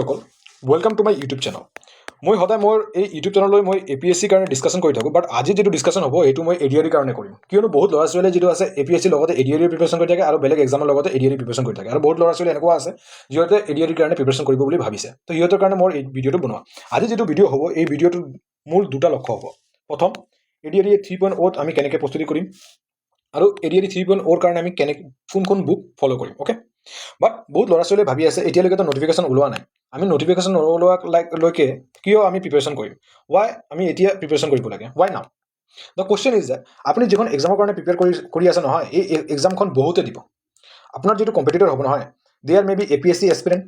ছাত্ৰসকল welcome to my YouTube channel মই সদায় মোৰ এই ইউটিউব চেনেললৈ মই এ পি এছ চিৰ কাৰণে ডিছকাশ্যন কৰি থাকোঁ বাট আজি যিটো ডিছকাশ্যন হ'ব সেইটো মই এ ডি ই কাৰণে কৰিম। কিয়নো বহুত ল'ৰা ছোৱালীয়ে যিটো আছে এ পি এছ চিৰ লগতে এ ডি আৰ প্ৰিপেৰেশ্যন কৰি থাকে আৰু বেলেগ এক্সামৰ লগতে A D R E preparation কৰি থাকে। আৰু বহুত ল'ৰা ছোৱালী এনেকুৱা আছে যিহঁতে এ ডি ইৰ কাৰণে প্ৰিপেৰেশ্যন কৰিব বুলি ভাবিছে। তো সিহঁতৰ কাৰণে মোৰ এই ভিডিঅ'টো বনোৱা। আজি যিটো ভিডিঅ' হ'ব, এই ভিডিঅ'টোৰ মূল দুটা লক্ষ্য হ'ব। প্ৰথম A D R E three point অ'ত আমি কেনেকৈ প্ৰস্তুতি কৰিম? আৰু A D R E three point অ'ৰ কাৰণে আমি কেনেকৈ কোনখন বুক ফ'ল' কৰিম অ'কে বাট বহুত ল'ৰা ছোৱালীয়ে ভাবি আছে এতিয়ালৈকেতো নটিফিকেশ্যন ওলোৱা নাই। আমি নটিফিকেশ্যন নোলোৱা লৈকে কিয় আমি প্ৰিপেৰেশ্যন কৰিম? ৱাই আমি এতিয়া প্ৰিপেৰেশ্যন কৰিব লাগে? Why now the question is যে আপুনি যিখন এক্সামৰ কাৰণে প্ৰিপেয়াৰ কৰি কৰি আছে নহয় এই এক্সামখন বহুতে দিব। আপোনাৰ যিটো কম্পিটিটৰ হ'ব নহয় they are maybe A P S C aspirant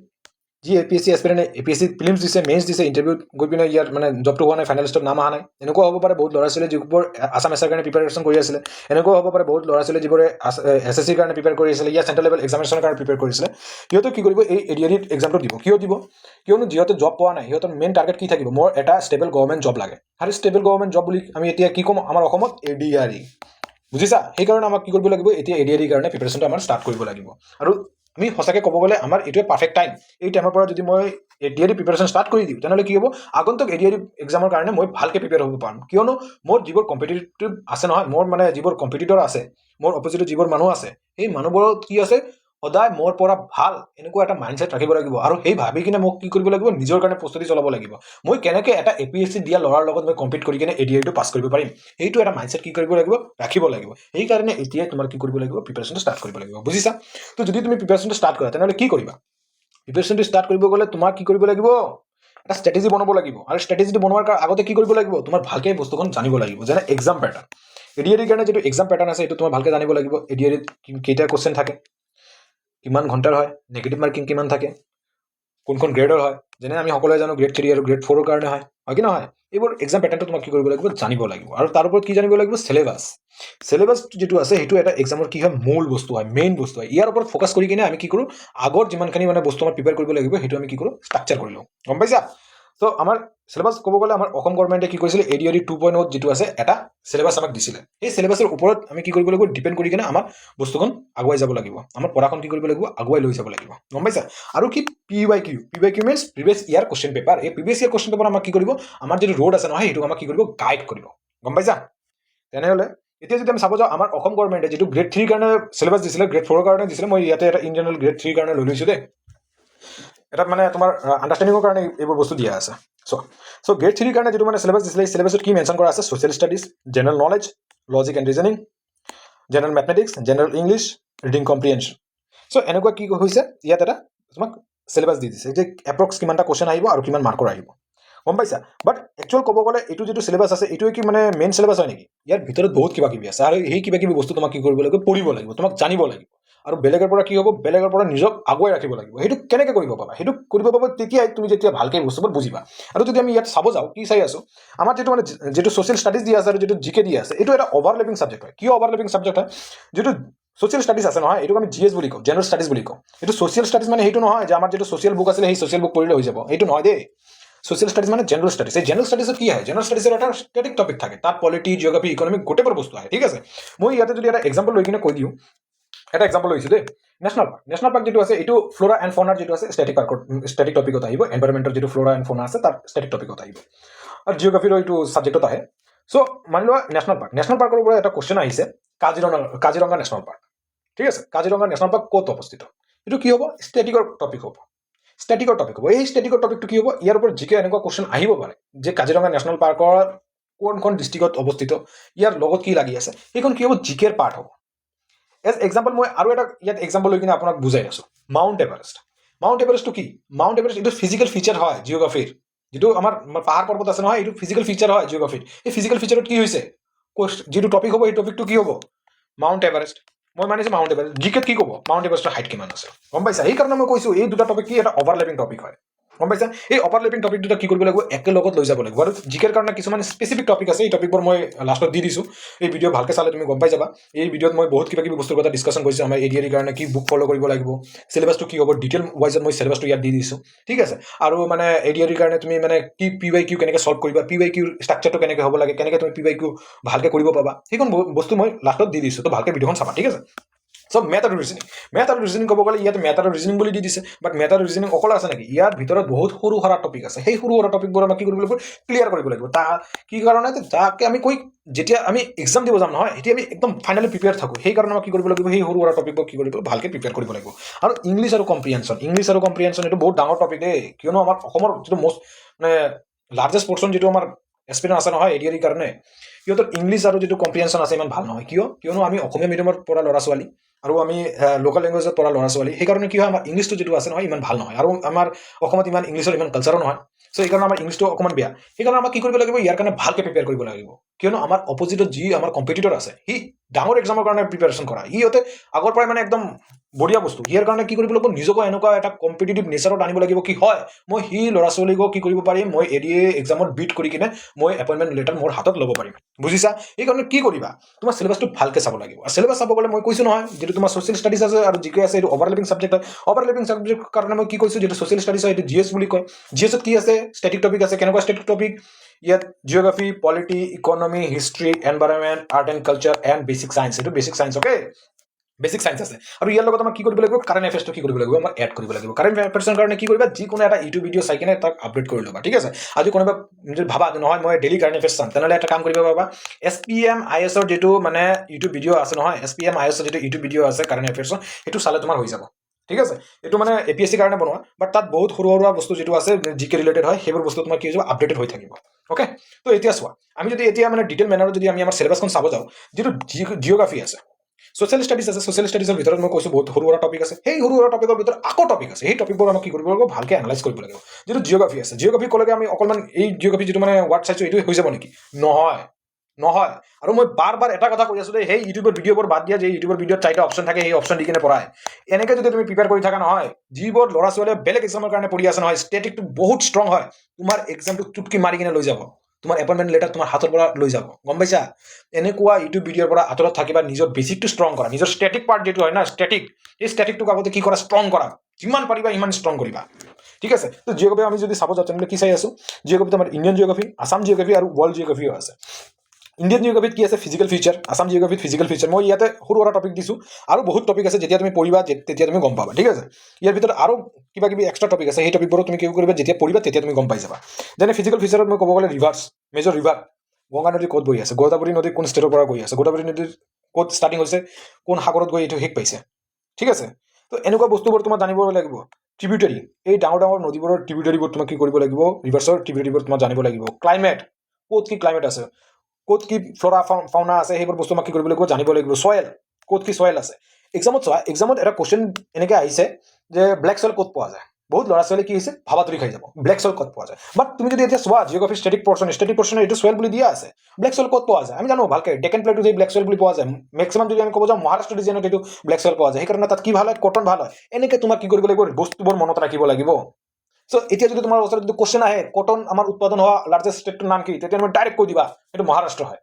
যি এ পি এছ চি এছপিৰেণ্টে A P S C films দিছে মেইনছ দিছে ইণ্টাৰভিউত গৈ পিনে ইয়াৰ মানে জবটো হোৱা নাই ফাইনেল লিষ্টত নাম অহা নাই। এনেকুৱা হ'ব পাৰে বহুত ল'ৰা ছোৱালী যিবোৰ আছাম এছৰ কাৰণে প্ৰিপেৰেশ্যন কৰি আছিলে। এনেকুৱা হ'ব পাৰে বহুত ল'ৰা ছোৱালী যিবোৰে এছ এছ চিৰ কাৰণে প্ৰিপেয়াৰ কৰি আছিলে, ইয়াৰ চেণ্ট্ৰেল লেভেল এক্সামিনেশ্যনৰ কাৰণে প্ৰিপেয়াৰ কৰিছিলে সিহঁতে কি কৰিব, এই এ ডি আৰ এক্সামটো দিব। কিয় দিব? কিয়নো যিহঁতে জব পোৱা নাই, সিহঁতৰ মেইন টাৰ্গেট কি থাকিব? মোৰ এটা ষ্টেবল গভৰ্ণমেণ্ট জব লাগে। আৰু ষ্টেবল গভৰ্ণমেণ্ট জব বুলি আমি এতিয়া কি ক'ম? আমাৰ অসমত এ ডি আৰ ই বুজিছা? সেইকাৰণে আমাক কি কৰিব লাগিব? এতিয়া এ ডি আৰ ইৰ কাৰণে প্ৰিপেৰেশ্যনটো আমাৰ ষ্টাৰ্ট কৰিব লাগিব। আৰু আমি সঁচাকৈ ক'ব গ'লে আমাৰ এইটোৱে পাৰ্ফেক্ট টাইম এই টাইমৰ পৰা যদি মই A D R E preparation start কৰি দিওঁ, তেনেহ'লে কি হ'ব? আগন্তুক এ ডি আৰ ই এক্সামৰ কাৰণে মই ভালকৈ প্ৰিপেয়াৰ হ'ব পাৰিম। কিয়নো মোৰ যিবোৰ কম্পিটিটিভ আছে নহয়, মোৰ মানে যিবোৰ কম্পিটিটৰ আছে, মোৰ অপজিটত যিবোৰ মানুহ আছে, সেই মানুহবোৰত কি আছে? সদায় মোৰ পৰা ভালো এনেকুৱা এটা মাইণ্ডছেট ৰাখিব লাগিব। আৰু সেই ভাবি কিনে মোক কি কৰিব লাগিব? নিজৰ কাৰণে প্ৰস্তুতি চলাব লাগিব। মই কেনেকৈ এটা এ পি এছ চি দিয়া ল'ৰাৰ লগত মই কম্পিট কৰি কিনে এ ডি আৰটো পাছ কৰিব পাৰিম? সেইটো এটা মাইণ্ডছেট কি কৰিব লাগিব? ৰাখিব লাগিব। সেইকাৰণে এতিয়াই তোমাৰ কি কৰিব লাগিব? প্ৰিপেৰেশ্যনটো ষ্টাৰ্ট কৰিব লাগিব। বুজিছা? তো যদি তুমি প্ৰিপেৰেশ্যনটো ষ্টাৰ্ট কৰা, তেনেহ'লে কি কৰিবা? প্ৰিপেৰেশ্যনটো ষ্টাৰ্ট কৰিব গ'লে তোমাক কি কৰিব লাগিব? এটা ষ্ট্ৰেটেজি বনাব লাগিব। আৰু ষ্ট্ৰেটেজিটো বনোৱাৰ কাৰ- আগতে কি কৰিব লাগিব? তোমাৰ ভালকৈ বস্তুখন জানিব লাগিব। যেনে এক্সাম পেটাৰ্ণ এ ডি আৰ ইৰ কাৰণে যিটো এক্সাম পেটাৰ্ণ আছে সেইটো তোমাৰ ভালকৈ জানিব লাগিব। এ ডি আৰ ইত কেইটা কুৱেশ্যন থাকে? কিমান ঘণ্টাৰ হয় নেগেটিভ মাৰ্কিং কিমান থাকে, কোনখন গ্ৰেডৰ হয়, যেনে আমি সকলোৱে জানো গ্ৰেড থ্ৰী আৰু গ্ৰেড ফ'ৰৰ কাৰণে হয় হয় কি নহয়? এইবোৰ এক্সাম পেটাৰ্ণটো তোমাক কি কৰিব লাগিব, জানিব লাগিব। আৰু তাৰ ওপৰত কি জানিব লাগিব? চিলেবাছ চিলেবাছ যিটো আছে, সেইটো এটা এক্সামৰ কি হয়? মূল বস্তু হয় মেইন বস্তু হয়। ইয়াৰ ওপৰত ফ'কাছ কৰি কিনে আমি কি কৰোঁ? আগৰ যিমানখিনি মানে বস্তু আমাৰ প্ৰিপেয়াৰ কৰিব লাগিব, সেইটো আমি কি কৰোঁ? ষ্ট্ৰাকচাৰ কৰি লওঁ। গম পাইছা? ত' আমাৰ চিলেবাছ ক'ব গ'লে আমাৰ অসম গভৰ্ণমেণ্টে কি কৰিছিলে? A D R two point যিটো আছে, এটা চিলেবাছ আমাক দিছিলে। সেই চিলেবাছৰ ওপৰত আমি কি কৰিব লাগিব? ডিপেণ্ড কৰি কিনে আমাৰ বস্তুখন আগুৱাই যাব লাগিব। আমাৰ পঢ়াখন কি কৰিব লাগিব? আগুৱাই লৈ যাব লাগিব। গম পাইছা? আৰু কি? P Y Q P Y Q means previous year question paper এই প্ৰিভিয়াছ ইয়াৰ কুৱেশ্যন পেপাৰ আমাক কি কৰিব? আমাৰ যিটো ৰোড আছে নহয় সেইটো আমাক কি কৰিব? গাইড কৰিব। গম পাইছা? তেনেহ'লে, এতিয়া যদি আমি চাব যাওঁ, আমাৰ অসম গভৰ্ণমেণ্টে যিটো গ্ৰেড থ্ৰীৰ কাৰণে চিলেবাছ দিছিলে গ্ৰেড ফ'ৰৰ কাৰণে দিছিলে, মই ইয়াতে এটা ইন জেনেৰেল গ্ৰেড থ্ৰীৰ কাৰণে লৈ লৈছোঁ দেই। এটা মানে তোমাৰ আণ্ডাৰষ্টেণ্ডিঙৰ কাৰণে এইবোৰ বস্তু দিয়া আছে। চ' চ' গ্ৰেড থ্ৰীৰ কাৰণে যিটো মানে চিলেবাছ দিছিলে চিলেবাছত কি মেনশ্যন কৰা আছে? Social studies general knowledge logic and reasoning general mathematics general English reading comprehension so' এনেকুৱা কি হৈছে? ইয়াত এটা তোমাক চিলেবাছ দি দিছে যে এপ্ৰক্স কিমানটা কুৱেশ্যন আহিব আৰু কিমান মাৰ্কৰ আহিব। গম পাইছা? বাট একচুৱেল ক'ব গ'লে এইটো যিটো চিলেবাছ আছে এইটোৱে কি মানে মেইন চিলেবাছ হয় নেকি? ইয়াৰ ভিতৰত বহুত কিবা কিবি আছে। আৰু সেই কিবা কিবি বস্তু তোমাক কি কৰিব লাগিব? পঢ়িব লাগিব। তোমাক জানিব লাগিব। আৰু বেলেগৰ পৰা কি হ'ব? বেলেগৰ পৰা নিজক আগুৱাই ৰাখিব লাগিব। সেইটো কেনেকৈ কৰিব পাবা? সেইটো কৰিব পাবা তেতিয়াই তুমি যেতিয়া ভালকৈ বস্তুবোৰ বুজিবা। আৰু যদি আমি ইয়াত চাব যাওঁ, কি চাই আছোঁ? আমাৰ যিটো মানে যিটো ছ'চিয়েল ষ্টাডিজ দি আছে আৰু যিটো জি কে দি আছে, এইটো এটা অভাৰলেপিং ছাবজেক্ট হয়। কিয় অভাৰলেপিং ছাবজেক্ট হয়? যিটো ছ'চিয়েল ষ্টাডিজ আছে নহয়, এইটোক আমি জি এছ বুলি কওঁ জেনেৰেল ষ্টাডিজ বুলি কওঁ। এইটো ছ'চিয়েল ষ্টাডিজ মানে সেইটো নহয় যে আমাৰ যিটো ছ'চিয়েল বুক আছিলে, সেই ছ'চিয়েল বুক পঢ়িলে হৈ যাব। এইটো নহয় দেই। ছ'চিয়েল ষ্টাডিজ মানে জেনেৰেল ষ্টাডিজ এই জেনেৰেল ষ্টাডিজত কি হয় জেনেৰেল ষ্টাডিজৰ এটা ষ্টেটিক টপিক থাকে। তাত পলিটি জিঅ'গ্ৰাফি ইকনমিক গোটেইবোৰ বস্তু আহে, ঠিক আছে? মই ইয়াতে যদি এটা এক্সাম্পল লৈ কিনে কৈ দিওঁ এটা এক্সাম্পল লৈছোঁ দেই। নেশ্যনেল পাৰ্ক নেশ্যনেল পাৰ্ক যিটো আছে, এইটো ফ্ল'ৰা এণ্ড ফ'নাৰ যিটো আছে ষ্টেটিক পাৰ্কত ষ্টেটিক টপিকত আহিব। এনভাইৰমেণ্টৰ যিটো ফ্ল'ৰা এণ্ড ফ'না আছে, তাৰ ষ্টেটিক টপিকত আহিব। আৰু জিঅ'গ্ৰাফিৰ এইটো ছাবজেক্টত আহে। চ' মানি লোৱা নেশ্যনেল পাৰ্ক নেশ্যনেল পাৰ্কৰ পৰা এটা কুৱেশ্যন আহিছে, কাজিৰঙা কাজিৰঙা নেশ্যনেল পাৰ্ক ঠিক আছে, কাজিৰঙা নেশ্যনেল পাৰ্ক ক'ত অৱস্থিত? এইটো কি হ'ব? ষ্টেটিকৰ টপিক হ'ব। ষ্টেটিকৰ টপিক হ'ব। এই ষ্টেটিকৰ টপিকটো কি হ'ব? ইয়াৰ ওপৰত জিকে এনেকুৱা কুৱেশ্যন আহিব পাৰে, যে কাজিৰঙা নেশ্যনেল পাৰ্কৰ কোনখন ডিষ্ট্ৰিক্টত অৱস্থিত, ইয়াৰ লগত কি লাগি আছে, সেইখন কি হ'ব? জিকেৰ পাৰ্ট হ'ব। এজ এক্সাম্পল মই আৰু এটা ইয়াত এক্সাম্পল লৈ কিনে আপোনাক বুজাই আছোঁ। মাউণ্ট এভাৰেষ্ট মাউণ্ট এভাৰেষ্টটো কি? মাউণ্ট এভাৰেষ্ট এইটো ফিজিকেল ফিচাৰ হয় জিঅ'গ্ৰাফিৰ যিটো আমাৰ পাহাৰ পৰ্বত আছে নহয়, এইটো ফিজিকেল ফিচাৰ হয় জিঅ'গ্ৰাফিৰ এই ফিজিকেল ফিচাৰত কি হৈছে? যিটো টপিক হ'ব, এই টপিকটো কি হ'ব? মাউণ্ট এভাৰেষ্ট মই মানিছোঁ মাউণ্ট এভাৰেষ্ট জিকেত কি ক'ব? মাউণ্ট এভাৰেষ্টৰ হাইট কিমান আছে গম পাইছা? সেইকাৰণে মই কৈছোঁ, এই দুটা টপিক কি এটা অভাৰলেপিং টপিক হয়। গম পাইছা? এই অভাৰলেপিং টপিক দুটা কি কৰিব লাগিব? একেলগত লৈ যাব লাগিব। আৰু জিকেৰ কাৰণে কিছুমান স্পেচিফিক টপিক আছে, এই টপিকবোৰ মই লাষ্টত দি দিছোঁ। এই ভিডিঅ' ভালকৈ চালে তুমি গম পাই যাবা। এই ভিডিঅ'ত মই বহুত কিবা কিবি বস্তুৰ কথা ডিছকাশ্যন কৰিছোঁ, আমাৰ এডিয়াৰিৰ কাৰণে কি বুক ফ'ল' কৰিব লাগিব চিলেবাছটো কি হ'ব ডিটেইল ৱাইজত মই চিলেবাছটো ইয়াত দি দিছোঁ। ঠিক আছে? আৰু মানে এডিয়াৰিৰ কাৰণে তুমি মানে কি পি ৱাই কিউ কেনেকৈ ছল্ভ কৰিবা পি ৱাই কিউৰ ষ্ট্ৰাকচাৰটো কেনেকৈ হ'ব লাগে, কেনেকৈ তুমি পি ৱাই কিউ ভালকৈ কৰিব পাবা, সেইখন বস্তু মই লাষ্টত দি দিছোঁ। তো ভালকৈ ভিডিঅ'খন চাবা, ঠিক আছে? চব মেথ আৰু ৰিজনিং মেথ আৰু ৰিজনিং ক'ব গ'লে ইয়াতে মেথ আৰু ৰিজনিং বুলি দি দিছে বাট মেথ আৰু ৰিজনিং অকল আছে নেকি? ইয়াৰ ভিতৰত বহুত সৰু সুৰা টপিক আছে। সেই সৰু সুৰা টপিকবোৰ আমাক কি কৰিব লাগিব? ক্লিয়াৰ কৰিব লাগিব। তা, কি কাৰণে? তাকে আমি কৈ, যেতিয়া আমি এক্সাম দিব যাম নহয়, এতিয়া আমি একদম ফাইনেলি প্ৰিপেয়াৰ থাকোঁ। সেইকাৰণে আমাক কি কৰিব লাগিব? সেই সৰু সুৰা টপিকবোৰ কি কৰিব? ভালকৈ প্ৰিপেয়াৰ কৰিব লাগিব। আৰু ইংলিছ আৰু কম্প্ৰিহেনশ্যন ইংলিছ আৰু কম্প্ৰিহেনশ্যন এইটো বহুত ডাঙৰ টপিক দেই। কিয়নো আমাৰ অসমৰ যিটো মষ্ট মানে লাৰ্জেষ্ট পৰ্চন যিটো আমাৰ এক্সপিৰিয়েঞ্চ আছে নহয় এডিয়াৰিৰ কাৰণে সিহঁতৰ ইংলিছ আৰু যিটো কম্প্ৰিহেনশ্যন আছে ইমান ভালো নহয়। কিয়? কিয়নো আমি অসমীয়া মিডিয়ামত পঢ়া ল'ৰা ছোৱালী আৰু আমি লোকেল লেংগুৱেজত পঢ়া ল'ৰা ছোৱালী, সেইকাৰণে কি হয়, আমাৰ ইংলিছটো যিটো আছে নহয়, ইমান ভালো নহয়। আৰু আমাৰ অসমত ইমান ইংলিছৰ ইমান কালচাৰো নহয়। চ' সেইকাৰণে আমাৰ ইংলিছটো অকণমান বেয়া। সেইকাৰণে আমাক কি কৰিব লাগিব? ইয়াৰ কাৰণে ভালকৈ প্ৰিপেয়াৰ কৰিব লাগিব। কিয়নো আমাৰ অপজিটত যি আমাৰ কম্পিটিটৰ আছে, সি ডাঙৰ এক্সামৰ কাৰণে প্ৰিপেৰেশ্যন কৰা। সিহঁতে আগৰ পৰাই মানে একদম বঢ়িয়া বস্তু। ইয়াৰ কাৰণে কি কৰিব লাগিব? নিজকো এনেকুৱা এটা কম্পিটিটিভ নেচাৰত আনিব লাগিব কি হয়, মই সি ল'ৰা ছোৱালীকো কি কৰিব পাৰিম? মই এ এক্সামত বিট কৰি কিনে মই এপইণ্টমেণ্ট লেটাৰ মোৰ হাতত ল'ব পাৰিম। বুজিছা? সেইকাৰণে কি কৰিবা? তোমাৰ চিলেবাছটো ভালকৈ চাব লাগিব। আৰু চিলেবাছ চাব গ'লে মই কৈছোঁ নহয়, যিটো তোমাৰ ছ'চিয়েল ষ্টাডিজ আছে আৰু জি কে আছে, এইটো অভাৰলেপিং ছাবজেক্ট হয়। অভাৰলেপিং ছাবজেক্ট কাৰণে মই কি কৈছোঁ, যিটো ছ'চিয়েল ষ্টাডিজ হয়, এইটো জি এছ বুলি কয়। জি এছত কি আছে? ষ্টেটিক টপিক আছে। কেনেকুৱা ষ্টেটিক টপিক ইয়াত geography polity economy history environment art and culture and basic science এইটো basic science okay basic science আছে। আৰু ইয়াৰ লগত আমাৰ কি কৰিব লাগিব? কাৰেণ্ট এফেয়াৰ্ছটো কি কৰিব লাগিব? আমাৰ এড কৰিব লাগিব। কাৰেণ্ট এফেয়াৰ্ছৰ কাৰণে কি কৰিবা? যিকোনো এটা ইউটিউব ভিডিঅ' চাই কিনে তাক আপডেট কৰি ল'বা, ঠিক আছে? আজি কোনোবা যদি ভাবা নহয়, মই ডেইলি কাৰেণ্ট এফেয়াৰ্ছ চাম, তেনেহ'লে এটা কাম কৰিব পাবা এছ পি এম আই এছৰ যিটো মানে ইউটিউব ভিডিঅ' আছে নহয় এছ পি এম আই এছৰ যিটো ইউটিউব ভিডিঅ' আছে কাৰেণ্ট এফেয়াৰ্ছৰ সেইটো চালে তোমাৰ হৈ যাব। ঠিক আছে? এইটো মানে এ পি এছ চিৰ কাৰণে বনোৱা বাট তাত বহুত সৰু সৰুৱা বস্তু যিটো আছে জি কে ৰিলেটেড হয়, সেইবোৰ বস্তু তোমাৰ কি হৈ যাব? আপডেটেড হৈ থাকিব। অ'কে তো এতিয়া চোৱা, আমি যদি এতিয়া মানে ডিটেইল মেনাৰত যদি আমি আমাৰ চিলেবাছখন চাব যাওঁ, যিটো জিঅ'গ্ৰাফী আছে ছ'চিয়েল ষ্টাডিজ আছে ছ'চিয়েল ষ্টাডিজৰ ভিতৰত মই কৈছোঁ বহুত সৰু সুৰা টপিক আছে, সেই সৰু সুৰা টপিকৰ ভিতৰত আকৌ টপিক আছে, সেই টপিকবোৰ আমাক কি কৰিব লাগিব? ভালকৈ এনালাইজ কৰিব লাগিব। যিটো জিঅ'গ্ৰাফী আছে জিঅ'গ্ৰাফী ক'লেগে আমি অকণমান এই জিঅ'গ্ৰাফি যিটো মানে ৱাৰ্ড চাইছোঁ এইটো হৈ যাব নেকি? নহয়। নহয়। আৰু মই বাৰ বাৰ এটা কথা কৈ আছোঁ যে সেই ইউটিউবৰ ভিডিঅ'বোৰ বাদ দিয়া যে ইউটিউবৰ ভিডিঅ'ত চাৰিটা অপশ্যন থাকে, সেই অপশ্যন দি কিনে পঢ়ায়। এনেকৈ যদি তুমি প্ৰিপেয়াৰ কৰি থাকা নহয়, যিবোৰ ল'ৰা ছোৱালীয়ে বেলেগ এক্সামৰ কাৰণে পঢ়ি আছে নহয় ষ্টেটিকটো বহুত ষ্ট্ৰং হয়, তোমাৰ এক্সামটো টুটকি মাৰি কিনে লৈ যাব। তোমাৰ এপইণ্টমেণ্ট লেটাৰ তোমাৰ হাতৰ পৰা লৈ যাব, গম পাইছা? এনেকুৱা ইউটিউব ভিডিঅ'ৰ পৰা আঁতৰত থাকিবা, নিজৰ বেচিকটো ষ্ট্ৰং কৰা। নিজৰ ষ্টেটিক পাৰ্ট যিটো হয় না ষ্টেটিক সেই ষ্টেটিকটোক আগতে কি কৰা ষ্ট্ৰং কৰা। যিমান পাৰিবা সিমান ষ্ট্ৰং কৰিবা। ঠিক আছে? তো জিঅ'গ্ৰাফী আমি যদি চাব যাওঁ, তেনেহ'লে কি চাই আছোঁ? জিঅ'গ্ৰাফীত আমাৰ ইণ্ডিয়ান জিঅ'গ্ৰাফী আছাম জিঅ'গ্ৰাফী আৰু ৱৰ্ল্ড জিঅ'গ্ৰাফীও আছে। ইণ্ডিয়ান জিঅ'গ্ৰাফীত কি আছে? ফিজিকেল ফিচাৰ আছাম জিঅ'গ্ৰাফীত ফিজিকেল ফিচাৰ মই ইয়াতে সৰু সুৰা টপিক দিছোঁ, আৰু বহুত টপিক আছে যেতিয়া তুমি পঢ়িবা তেতিয়া তুমি গম পাবা, ঠিক আছে? ইয়াৰ ভিতৰত আৰু কিবা কিবি এক্সট্ৰা টপিক আছে, সেই টপিকবোৰত তুমি কি কৰিবা, যেতিয়া পঢ়িবা, তেতিয়া তুমি গম পাই যাবা। যেনে ফিজিকেল ফিচাৰত মই ক'ব গ'লে ৰিভাৰ্ছ মেজৰ ৰিভাৰ গংগা নদী ক'ত বহি আছে, গোদাবৰী নদী কোন ষ্টেটৰ পৰা গৈ আছে, গোদাবৰী নদীৰ ক'ত ষ্টাৰ্টিং হৈছে, কোন সাগৰত গৈ এইটো শেষ পাইছে, ঠিক আছে? তো এনেকুৱা বস্তুবোৰ তোমাৰ জানিব লাগিব ট্ৰিবিউটাৰী এই ডাঙৰ ডাঙৰ নদীবোৰৰ ট্ৰিবিউটাৰীবোৰ তোমাক কি কৰিব লাগিব ৰিভাৰ্ছৰ ট্ৰিবিউটাৰীবোৰ তোমাক জানিব লাগিব। ক্লাইমেট ক'ত কি ক্লাইমেট আছে? ক'ত কি ফ্লৰা ফাউনা আছে, সেইবোৰ বস্তু আমাক কি কৰিব লাগিব, জানিব লাগিব। চয়েল ক'ত কি চয়েল আছে? এক্সামত চোৱা এক্সামত এটা কুৱেশ্যন এনেকৈ আহিছে যে ব্লেক চয়েল ক'ত পোৱা যায়? বহুত ল'ৰা ছোৱালী কি হৈছে? ভাবাতৰি খাই যাব। ব্লেক চয়েল ক'ত পোৱা যায়? বাট তুমি যদি এতিয়া চোৱা geography static portion static portion এইটো চয়েল বুলি দিয়া আছে। ব্লেক চয়েল ক'ত পোৱা যায়? আমি জানো, ভালকৈ ডেকেন প্লেটত এই ব্লেক চয়েল বুলি পোৱা যায়। মেক্সিমাম যদি আমি ক'ব যাওঁ মহাৰাষ্ট্ৰ ৰিজনত এইটো ব্লেক চয়েল পোৱা যায়। সেইকাৰণে তাত কি ভালো হয়? কটন ভালো হয়। এনেকৈ তোমাক কি কৰিব লাগিব? বস্তুবোৰ মনত ৰাখিব লাগিব। চ' এতিয়া যদি তোমাৰ ওচৰত যদি কুৱেশ্যন আহে, কটন আমাৰ উৎপাদন হোৱা লাৰ্জেষ্ট ষ্টেটটোৰ নাম কি, তেতিয়া তুমি ডাইৰেক্ট কৈ দিবা, এইটো মহাৰাষ্ট্ৰ হয়।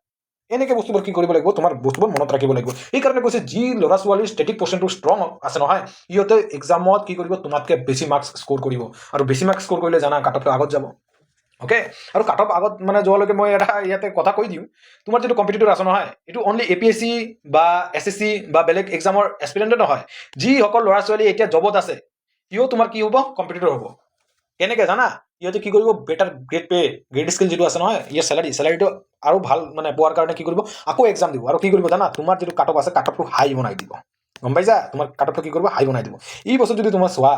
এনেকৈ বস্তুবোৰ কি কৰিব লাগিব, তোমাৰ বস্তুবোৰ মনত ৰাখিব লাগিব। সেইকাৰণে কৈছে, যি ল'ৰা ছোৱালীৰ ষ্টেটিক পৰ্চনটো ষ্ট্ৰং আছে নহয়, সিহঁতে এক্সামত কি কৰিব, তোমাতকৈ বেছি মাৰ্কছ স্ক'ৰ কৰিব। আৰু বেছি মাৰ্কছ স্ক'ৰ কৰিলে জানা কাটতকৈ আগত যাব। অ'কে আৰু কাটপ আগত মানে যোৱালৈকে মই এটা ইয়াতে কথা কৈ দিওঁ, তোমাৰ যিটো কম্পিটিটিভ আছে নহয়, এইটো only A P S C বা এছ এছ চি বা বেলেগ এক্সামৰ এক্সপিৰিয়েণ্টে নহয়। যিসকল ল'ৰা ছোৱালী এতিয়া জবত আছে, সিও তোমাৰ কি হ'ব কম্পিটিটৰ হ'ব। কেনেকৈ জানা? ইহঁতে কি কৰিব? Better grade pay grade skill যিটো আছে নহয় ইয়াৰ চেলাৰী চেলাৰীটো আৰু ভালো মানে পোৱাৰ কাৰণে কি কৰিব? আকৌ এক্সাম দিব। আৰু কি কৰিব জানা? তোমাৰ যিটো কাটপ আছে কাটপটো হাই বনাই দিব। গম পাইছা? তোমাৰ কাটপটো কি কৰিব? হাই বনাই দিব। এই বস্তু যদি তোমাৰ চোৱা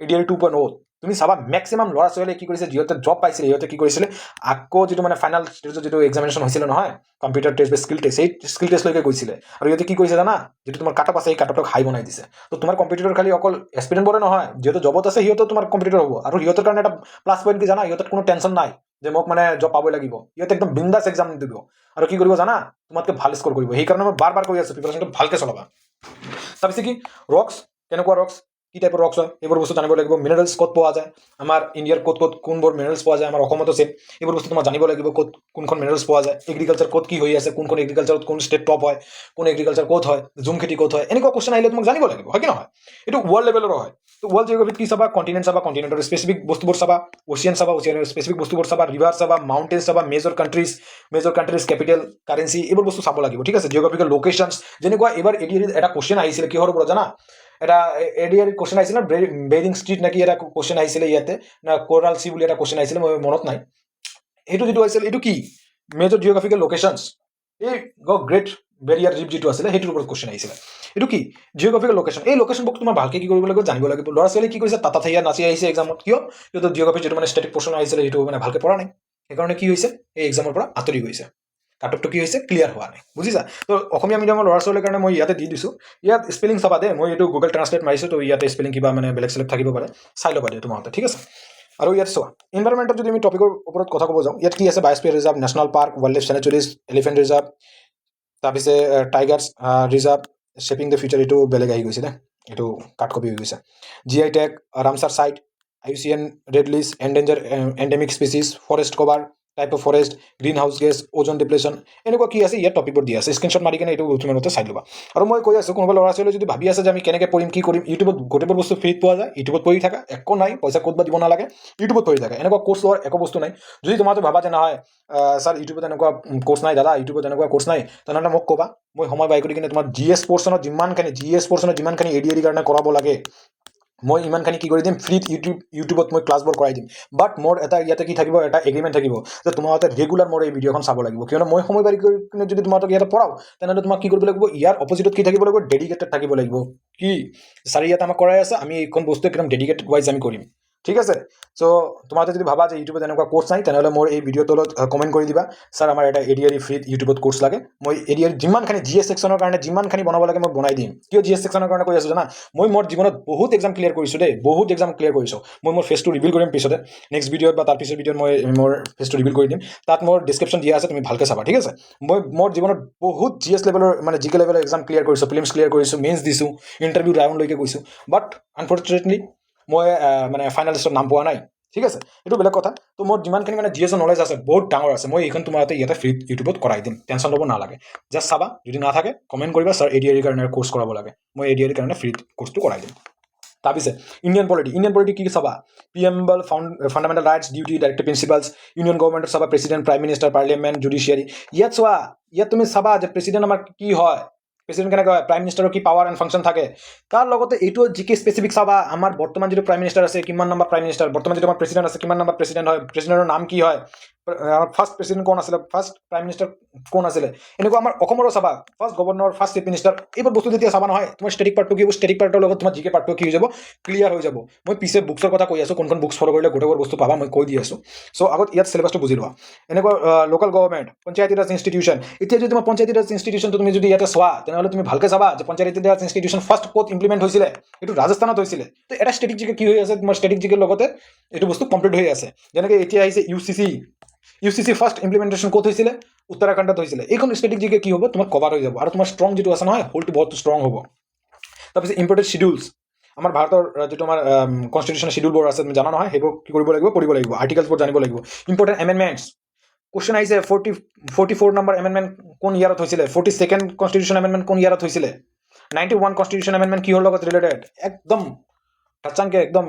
এডিয়াৰ টু পইণ্ট অ'ত তুমি চাবা মেক্সিমাম ল'ৰা ছোৱালীয়ে কি কৰিছে, যিহঁতে জব পাইছিলে, সিহঁতে কি কৰিছিলে, আকৌ যিটো মানে ফাইনেল যিটো এক্সামিনেশ্যন হৈছিলে নহয় কম্পিউটাৰ টেষ্ট বা স্কিল টেষ্ট সেই স্কিল টেষ্টলৈকে গৈছিলে। আৰু সিহঁতে কি কৰিছে জানা, যিটো তোমাৰ কাটপ আছে, সেই কাটপটোক হাই বনাই দিছে। তো তোমাৰ কম্পিউটাৰ খালি অকল এক্সপিৰিয়েণ্টবোৰে নহয়, যিহেতু জবত আছে, সিহঁতেও তোমাৰ কম্পিউটাৰ হ'ব। আৰু সিহঁতৰ কাৰণে এটা প্লাছ পইণ্ট কি জানা সিহঁতৰ কোনো টেনশ্যন নাই যে মোক মানে জব পাবই লাগিব। সিহঁতে একদম বিন্দাছ এক্সাম দিব। আৰু কি কৰিব জানা, তোমাতকৈ ভালো স্ক'ৰ কৰিব। সেইকাৰণে মই বাৰ বাৰ কৈ আছোঁ প্ৰিপাৰেশ্যনটো ভালকৈ চলাবা। তাৰপিছত কি ৰক্স কেনেকুৱা ৰক্স কি টাইপৰ ৰক্স হয়? এইবোৰ বস্তু জানিব লাগিব মিনাৰেলছ ক'ত পোৱা যায়? আমাৰ ইণ্ডিয়াৰ ক'ত ক'ত কোনবোৰ মিনাৰেলছ পোৱা যায়? আমাৰ অসমতো চেম এইবোৰ বস্তু তোমাৰ জানিব লাগিব ক'ত, কোনখন মিনাৰেলছ পোৱা যায়? এগ্ৰিকালচাৰ ক'ত কি হৈ আছে? কোনখন এগ্ৰিকালচাৰত কোন ষ্টেট টপ হয়? কোন এগ্ৰিকালচাৰ ক'ত হয়? জুম খেতি ক'ত হয়? এনেকুৱা কুৱেশ্যন আহিলে তোমাক জানিব লাগিব, হয় কি নহয়? এইটো ৱৰ্ল্ড লেভেলৰ হয়। তো ৱৰ্ল্ড জিঅ'গ্ৰাফিত কি চাবা? কণ্টিনেণ্ট চাবা কণ্টিনেণ্টৰ স্পেচিফিক বস্তুবোৰ চাবা অচিয়ান চাবা অচিয়ানৰ স্পেচিফিক বস্তুবোৰ চাবা ৰিভাৰ চাবা মাউণ্টেইন চাবা major countries major countries capital currency এইবোৰ বস্তু চাব লাগিব, ঠিক আছে? জিঅ'গ্ৰাফিকেল লোকেশ্যনছ যেনেকুৱা এইবাৰ এ ডি এটা কুৱেশ্যন আহিছিলে, কিহৰ ওপৰত জানা? এটা এ ডি এৰিত কুৱেশ্যন আহিছিলে বেৰিং ষ্ট্ৰীট নেকি এটা কুৱেশ্যন আহিছিলে ইয়াতে, না কোৰাল চি বুলি এটা কুৱেশ্যন আহিছিলে মই মনত নাই। এইটো যিটো আহিছিল এইটো কি? মেজৰ জিঅ'গ্ৰাফিকেল লোকেশ্যনছ এই গ্ৰেট বেৰিয়াৰ ৰিপ যিটো আছিলে, সেইটোৰ ওপৰত কুৱেশ্যন আহিছিলে এইটো কি? জিঅ'গ্ৰাফিকেল লোকেশ্যন এই লোকেশ্যন বুক তোমাৰ ভালকৈ কি কৰিব লাগিব, জানিব লাগিব। ল'ৰা ছোৱালী কি কৰিছে টাটা থাইয়া নাচি আহিছে এক্সামত কিয়? সিহঁতৰ জিঅ'গ্ৰাফি যিটো মানে ষ্টেটিক পৰ্চন আহিছিলে সেইটো মানে ভালকৈ পঢ়া নাই। সেইকাৰণে কি হৈছে? এই এক্সামৰ পৰা আঁতৰি গৈছে। কাটকটো কি হৈছে? ক্লিয়াৰ হোৱা নাই। বুজিছা? তো অসমীয়া মিডিয়ামৰ ল'ৰা ছোৱালীৰ কাৰণে মই ইয়াতে দি দিছোঁ। ইয়াত স্পেলিং চাবা দেই, মই এইটো গুগল ট্ৰান্সলেট মাৰিছোঁ, তো ইয়াতে স্পেলিং কিবা মানে বেলেগ চেলেগ থাকিব পাৰে। চাই ল'বা দেই তোমালোকে, ঠিক আছে? আৰু ইয়াত চোৱা ইনভাইৰমেণ্টত যদি আমি টপিকৰ ওপৰত কথা ক'ব যাওঁ, ইয়াত কি আছে? Biosphere reserve national park wild life sanctuaries elephant reserve তাৰপিছে tigers reserve shaping the future এইটো বেলেগ আহি গৈছে দেই, এইটো কাট কপি হৈ গৈছে। G I tag Ramsar site I C N red list endangered endemic species forest cover type of forest green house gas ozone depression এনেকুৱা কি আছে? ইয়াত টপিকবোৰ দিয়া আছে। স্ক্ৰীনশ্বট মাৰি কিনে এইটো তোমালোকে চাই ল'বা। আৰু মই কৈ আছোঁ, কোনোবা ল'ৰা ছোৱালীয়ে যদি ভাবি আছে যে আমি কেনেকৈ পঢ়িম, কি কৰিম ইউটিউবত গোটেইবোৰ বস্তু ফ্ৰীত পোৱা যায় ইউটিউবত পঢ়ি থাকা, একো নাই, পইচা ক'ত বা দিব নালাগে ইউটিউবত পঢ়ি থাকা। এনেকুৱা কোৰ্চ লোৱাৰ একো বস্তু নাই। যদি তোমালোকে ভাবা যে নহয় ছাৰ ইউটিউবত এনেকুৱা কোৰ্চ নাই, দাদা ইউটিউবত এনেকুৱা কোৰ্চ নাই, তেনেহ'লে মোক ক'বা। মই সময় বাই কৰি কিনে তোমাৰ জি এছ পৰ্চনত যিমানখিনি জি এছ পৰ্চনত যিমানখিনি এ ডি এৰিৰ কাৰণে কৰাব লাগে মই ইমানখিনি কি কৰি দিম? ফ্ৰীত ইউটিউব ইউটিউবত মই ক্লাছবোৰ কৰাই দিম। বাট মোৰ এটা ইয়াতে কি থাকিব, এটা এগ্ৰিমেণ্ট থাকিব যে তোমালোকে ৰেগুলাৰ মোৰ এই ভিডিঅ'খন চাব লাগিব। কিয়নো মই সময় বাৰী কৰি কিনে যদি তোমালোকক ইয়াতে পঢ়াওঁ, তেনেহ'লে তোমাক কি কৰিব লাগিব? ইয়াৰ অপজিটত কি থাকিব লাগিব? ডেডিকেটেড থাকিব লাগিব। কি? চাৰি ইয়াত আমাক কৰাই আছে, আমি এইখন বস্তু একদম ডেডিকেটেড ৱাইজ আমি কৰিম। ঠিক আছে? চ' তোমালোকে যদি ভাবা যে ইউটিউবত এনেকুৱা কোৰ্চ নাই তেনেহ'লে মোৰ এই ভিডিঅ'ৰ তলত কমেণ্ট কৰি দিবা। ছাৰ আমাৰ এটা এৰিয়াৰি ফ্ৰীত ইউটিউবত কোৰ্চ লাগে। মই এৰিয়াৰ যিমানখিনি জি এছ ছেকশ্যনৰ কাৰণে যিমানখিনি বনাব লাগে, মই বনাই দিম। কিয় জি এছ ছেকশ্যনৰ কাৰণে কৈ আছোঁ জানা? মই মোৰ জীৱনত বহুত এক্সাম ক্লিয়াৰ কৰিছোঁ দেই। বহুত এক্সাম ক্লিয়াৰ কৰিছোঁ। মই মোৰ ফেচটো ৰিভিল কৰিম পিছতে। নেক্সট ভিডিঅ'ত বা তাৰ পিছৰ ভিডিঅ'ত মই মোৰ ফেচটো ৰিভিল কৰি দিম। তাত মোৰ ডিছক্ৰিপশ্যন দিয়া আছে, তুমি ভালকৈ চাবা, ঠিক আছে? মই মোৰ জীৱনত বহুত জি এছ লেভেলৰ মানে জি কে লেভেলৰ এক্সাম ক্লিয়াৰ কৰিছোঁ ফিল্মছ ক্লিয়াৰ কৰিছোঁ মেইনছ দিছোঁ ইণ্টাৰভিউ ৰাউণ্ডলৈকে গৈছোঁ। বাট আনফৰ্চুনেটলি মই মানে ফাইনেল লিষ্টত নাম পোৱা নাই। ঠিক আছে? এইটো বেলেগ কথা। তো মোৰ যিমানখিনি মানে জি এছৰ নলেজ আছে, বহুত ডাঙৰ আছে। মই এইখন তোমাৰ ইয়াতে ইয়াতে ফ্ৰীত ইউটিউবত কৰাই দিম। টেনশ্যন ল'ব নালাগে। জাষ্ট চাবা, যদি নাথাকে কমেণ্ট কৰিবা ছাৰ এ ডি আৰিৰ কাৰণে কোৰ্চ কৰাব লাগে। মই এ ডি আৰিৰ কাৰণে ফ্ৰীত কোৰ্চটো কৰাই দিম। তাৰপিছত ইণ্ডিয়ান পলিটি ইণ্ডিয়ান পলিটি কি চাবা? পি এম বল fundamental rights duty directive principles union গভৰ্ণমেণ্টত চাবা president prime minister parliament judiciary ইয়াত চোৱা, ইয়াত তুমি চাবা যে প্ৰেচিডেণ্ট আমাৰ কি হয়? প্ৰেচিডেণ্ট কেনেকৈ হয় প্ৰাইম মিনিষ্টাৰৰ কি পাৱাৰ এণ্ড ফাংচন থাকে? তাৰ লগতে এইটো যি কি স্পেচিফিক চাবা, আমাৰ বৰ্তমান যিটো প্ৰাইম মিনিষ্টাৰ আছে, কিমান নম্বৰ প্ৰাইম মিনিষ্টাৰ বৰ্তমান যিটো আমাৰ প্ৰেচিডেণ্ট আছে, কিমান নম্বৰ প্ৰেচিডেণ্ট হয়? প্ৰেচিডেণ্টৰ নাম কি হয়? ফাৰ্ষ্ট প্ৰেচিডেণ্ট কোন আছিলে? ফাৰ্ষ্ট প্ৰাইম মিনিষ্টাৰ কোন আছিলে? এনেকুৱা আমাৰ অসমৰো চাবা first governor first chief minister এইবোৰ বস্তু যেতিয়া চাবা নহয়। তোমাৰ ষ্টেটিক পাৰ্টটো কি ষ্টেটিক পাৰ্টৰ লগত তোমাৰ জি কে পাৰ্টটো কি হৈ যাব? ক্লিয়াৰ হৈ যাব। মই পিছে বুকছৰ কথা কৈ আছোঁ, কোনখন বুকছ ফ'ল' কৰিলে গোটেইবোৰ বস্তু পাবা, মই কৈ দি আছোঁ। চ' আগত ইয়াত চিলেবাছটো বুজি লোৱা। এনেকুৱা local government Panchayati Raj institution এতিয়া যদি তোমাৰ পঞ্চায়তী ৰাজ ইনষ্টিটিউশ্যনটো তুমি যদি ইয়াতে চোৱা, তেনেহ'লে তুমি ভালকৈ চাবা যে পঞ্চায়তী ৰাজ ইনষ্টিটিউশ্যন ফাৰ্ষ্ট ক'ত ইমপ্লিমেণ্ট হৈছিলে? এইটো ৰাজস্থানত হৈছিলে। তো এটা ষ্টেটিক জিকে কি হৈ আছে? তোমাৰ ষ্টেটিক জিকেৰ লগতে এইটো বস্তু কমপ্লিট হৈ আছে। যেনেকৈ এতিয়া আহিছে U C C U C C first implementation ক'ত হৈছিলে উত্তৰাখণ্ডত হৈছিলে এইখন ষ্টেটিক জিকে কি হ'ব? তোমাৰ কভাৰ হৈ যাব। আৰু তোমাৰ ষ্ট্ৰং যিটো আছে নহয় হোলটো বহুত ষ্ট্ৰং হ'ব। তাৰপিছত ইম্পৰ্টেণ্ট চিডিউলছ আমাৰ ভাৰতৰ যিটো আমাৰ কনষ্টিটিউশ্যনৰ চিডিউলবোৰ আছে জানা নহয়, সেইবোৰ কি কৰিব লাগিব? পঢ়িব লাগিব। আৰ্টিকেলছবোৰ জানিব লাগিব। ইম্পৰ্টেণ্ট এমেণ্ডমেণ্টছ কুৱেশ্যন আহিছে forty forty four number amendment কোন ইয়াৰত হৈছিলে? ফৰ্টি ছেকেণ্ড কনষ্টিটিউশ্যন এমেণ্ডমেণ্ট কোন ইয়াৰত হৈছিলে? নাইণ্টি ওৱান কনষ্টিটিউশ্যন এমেণ্ডমেণ্ট কিহৰ লগত ৰিলেটেড একদম টাচাংকে একদম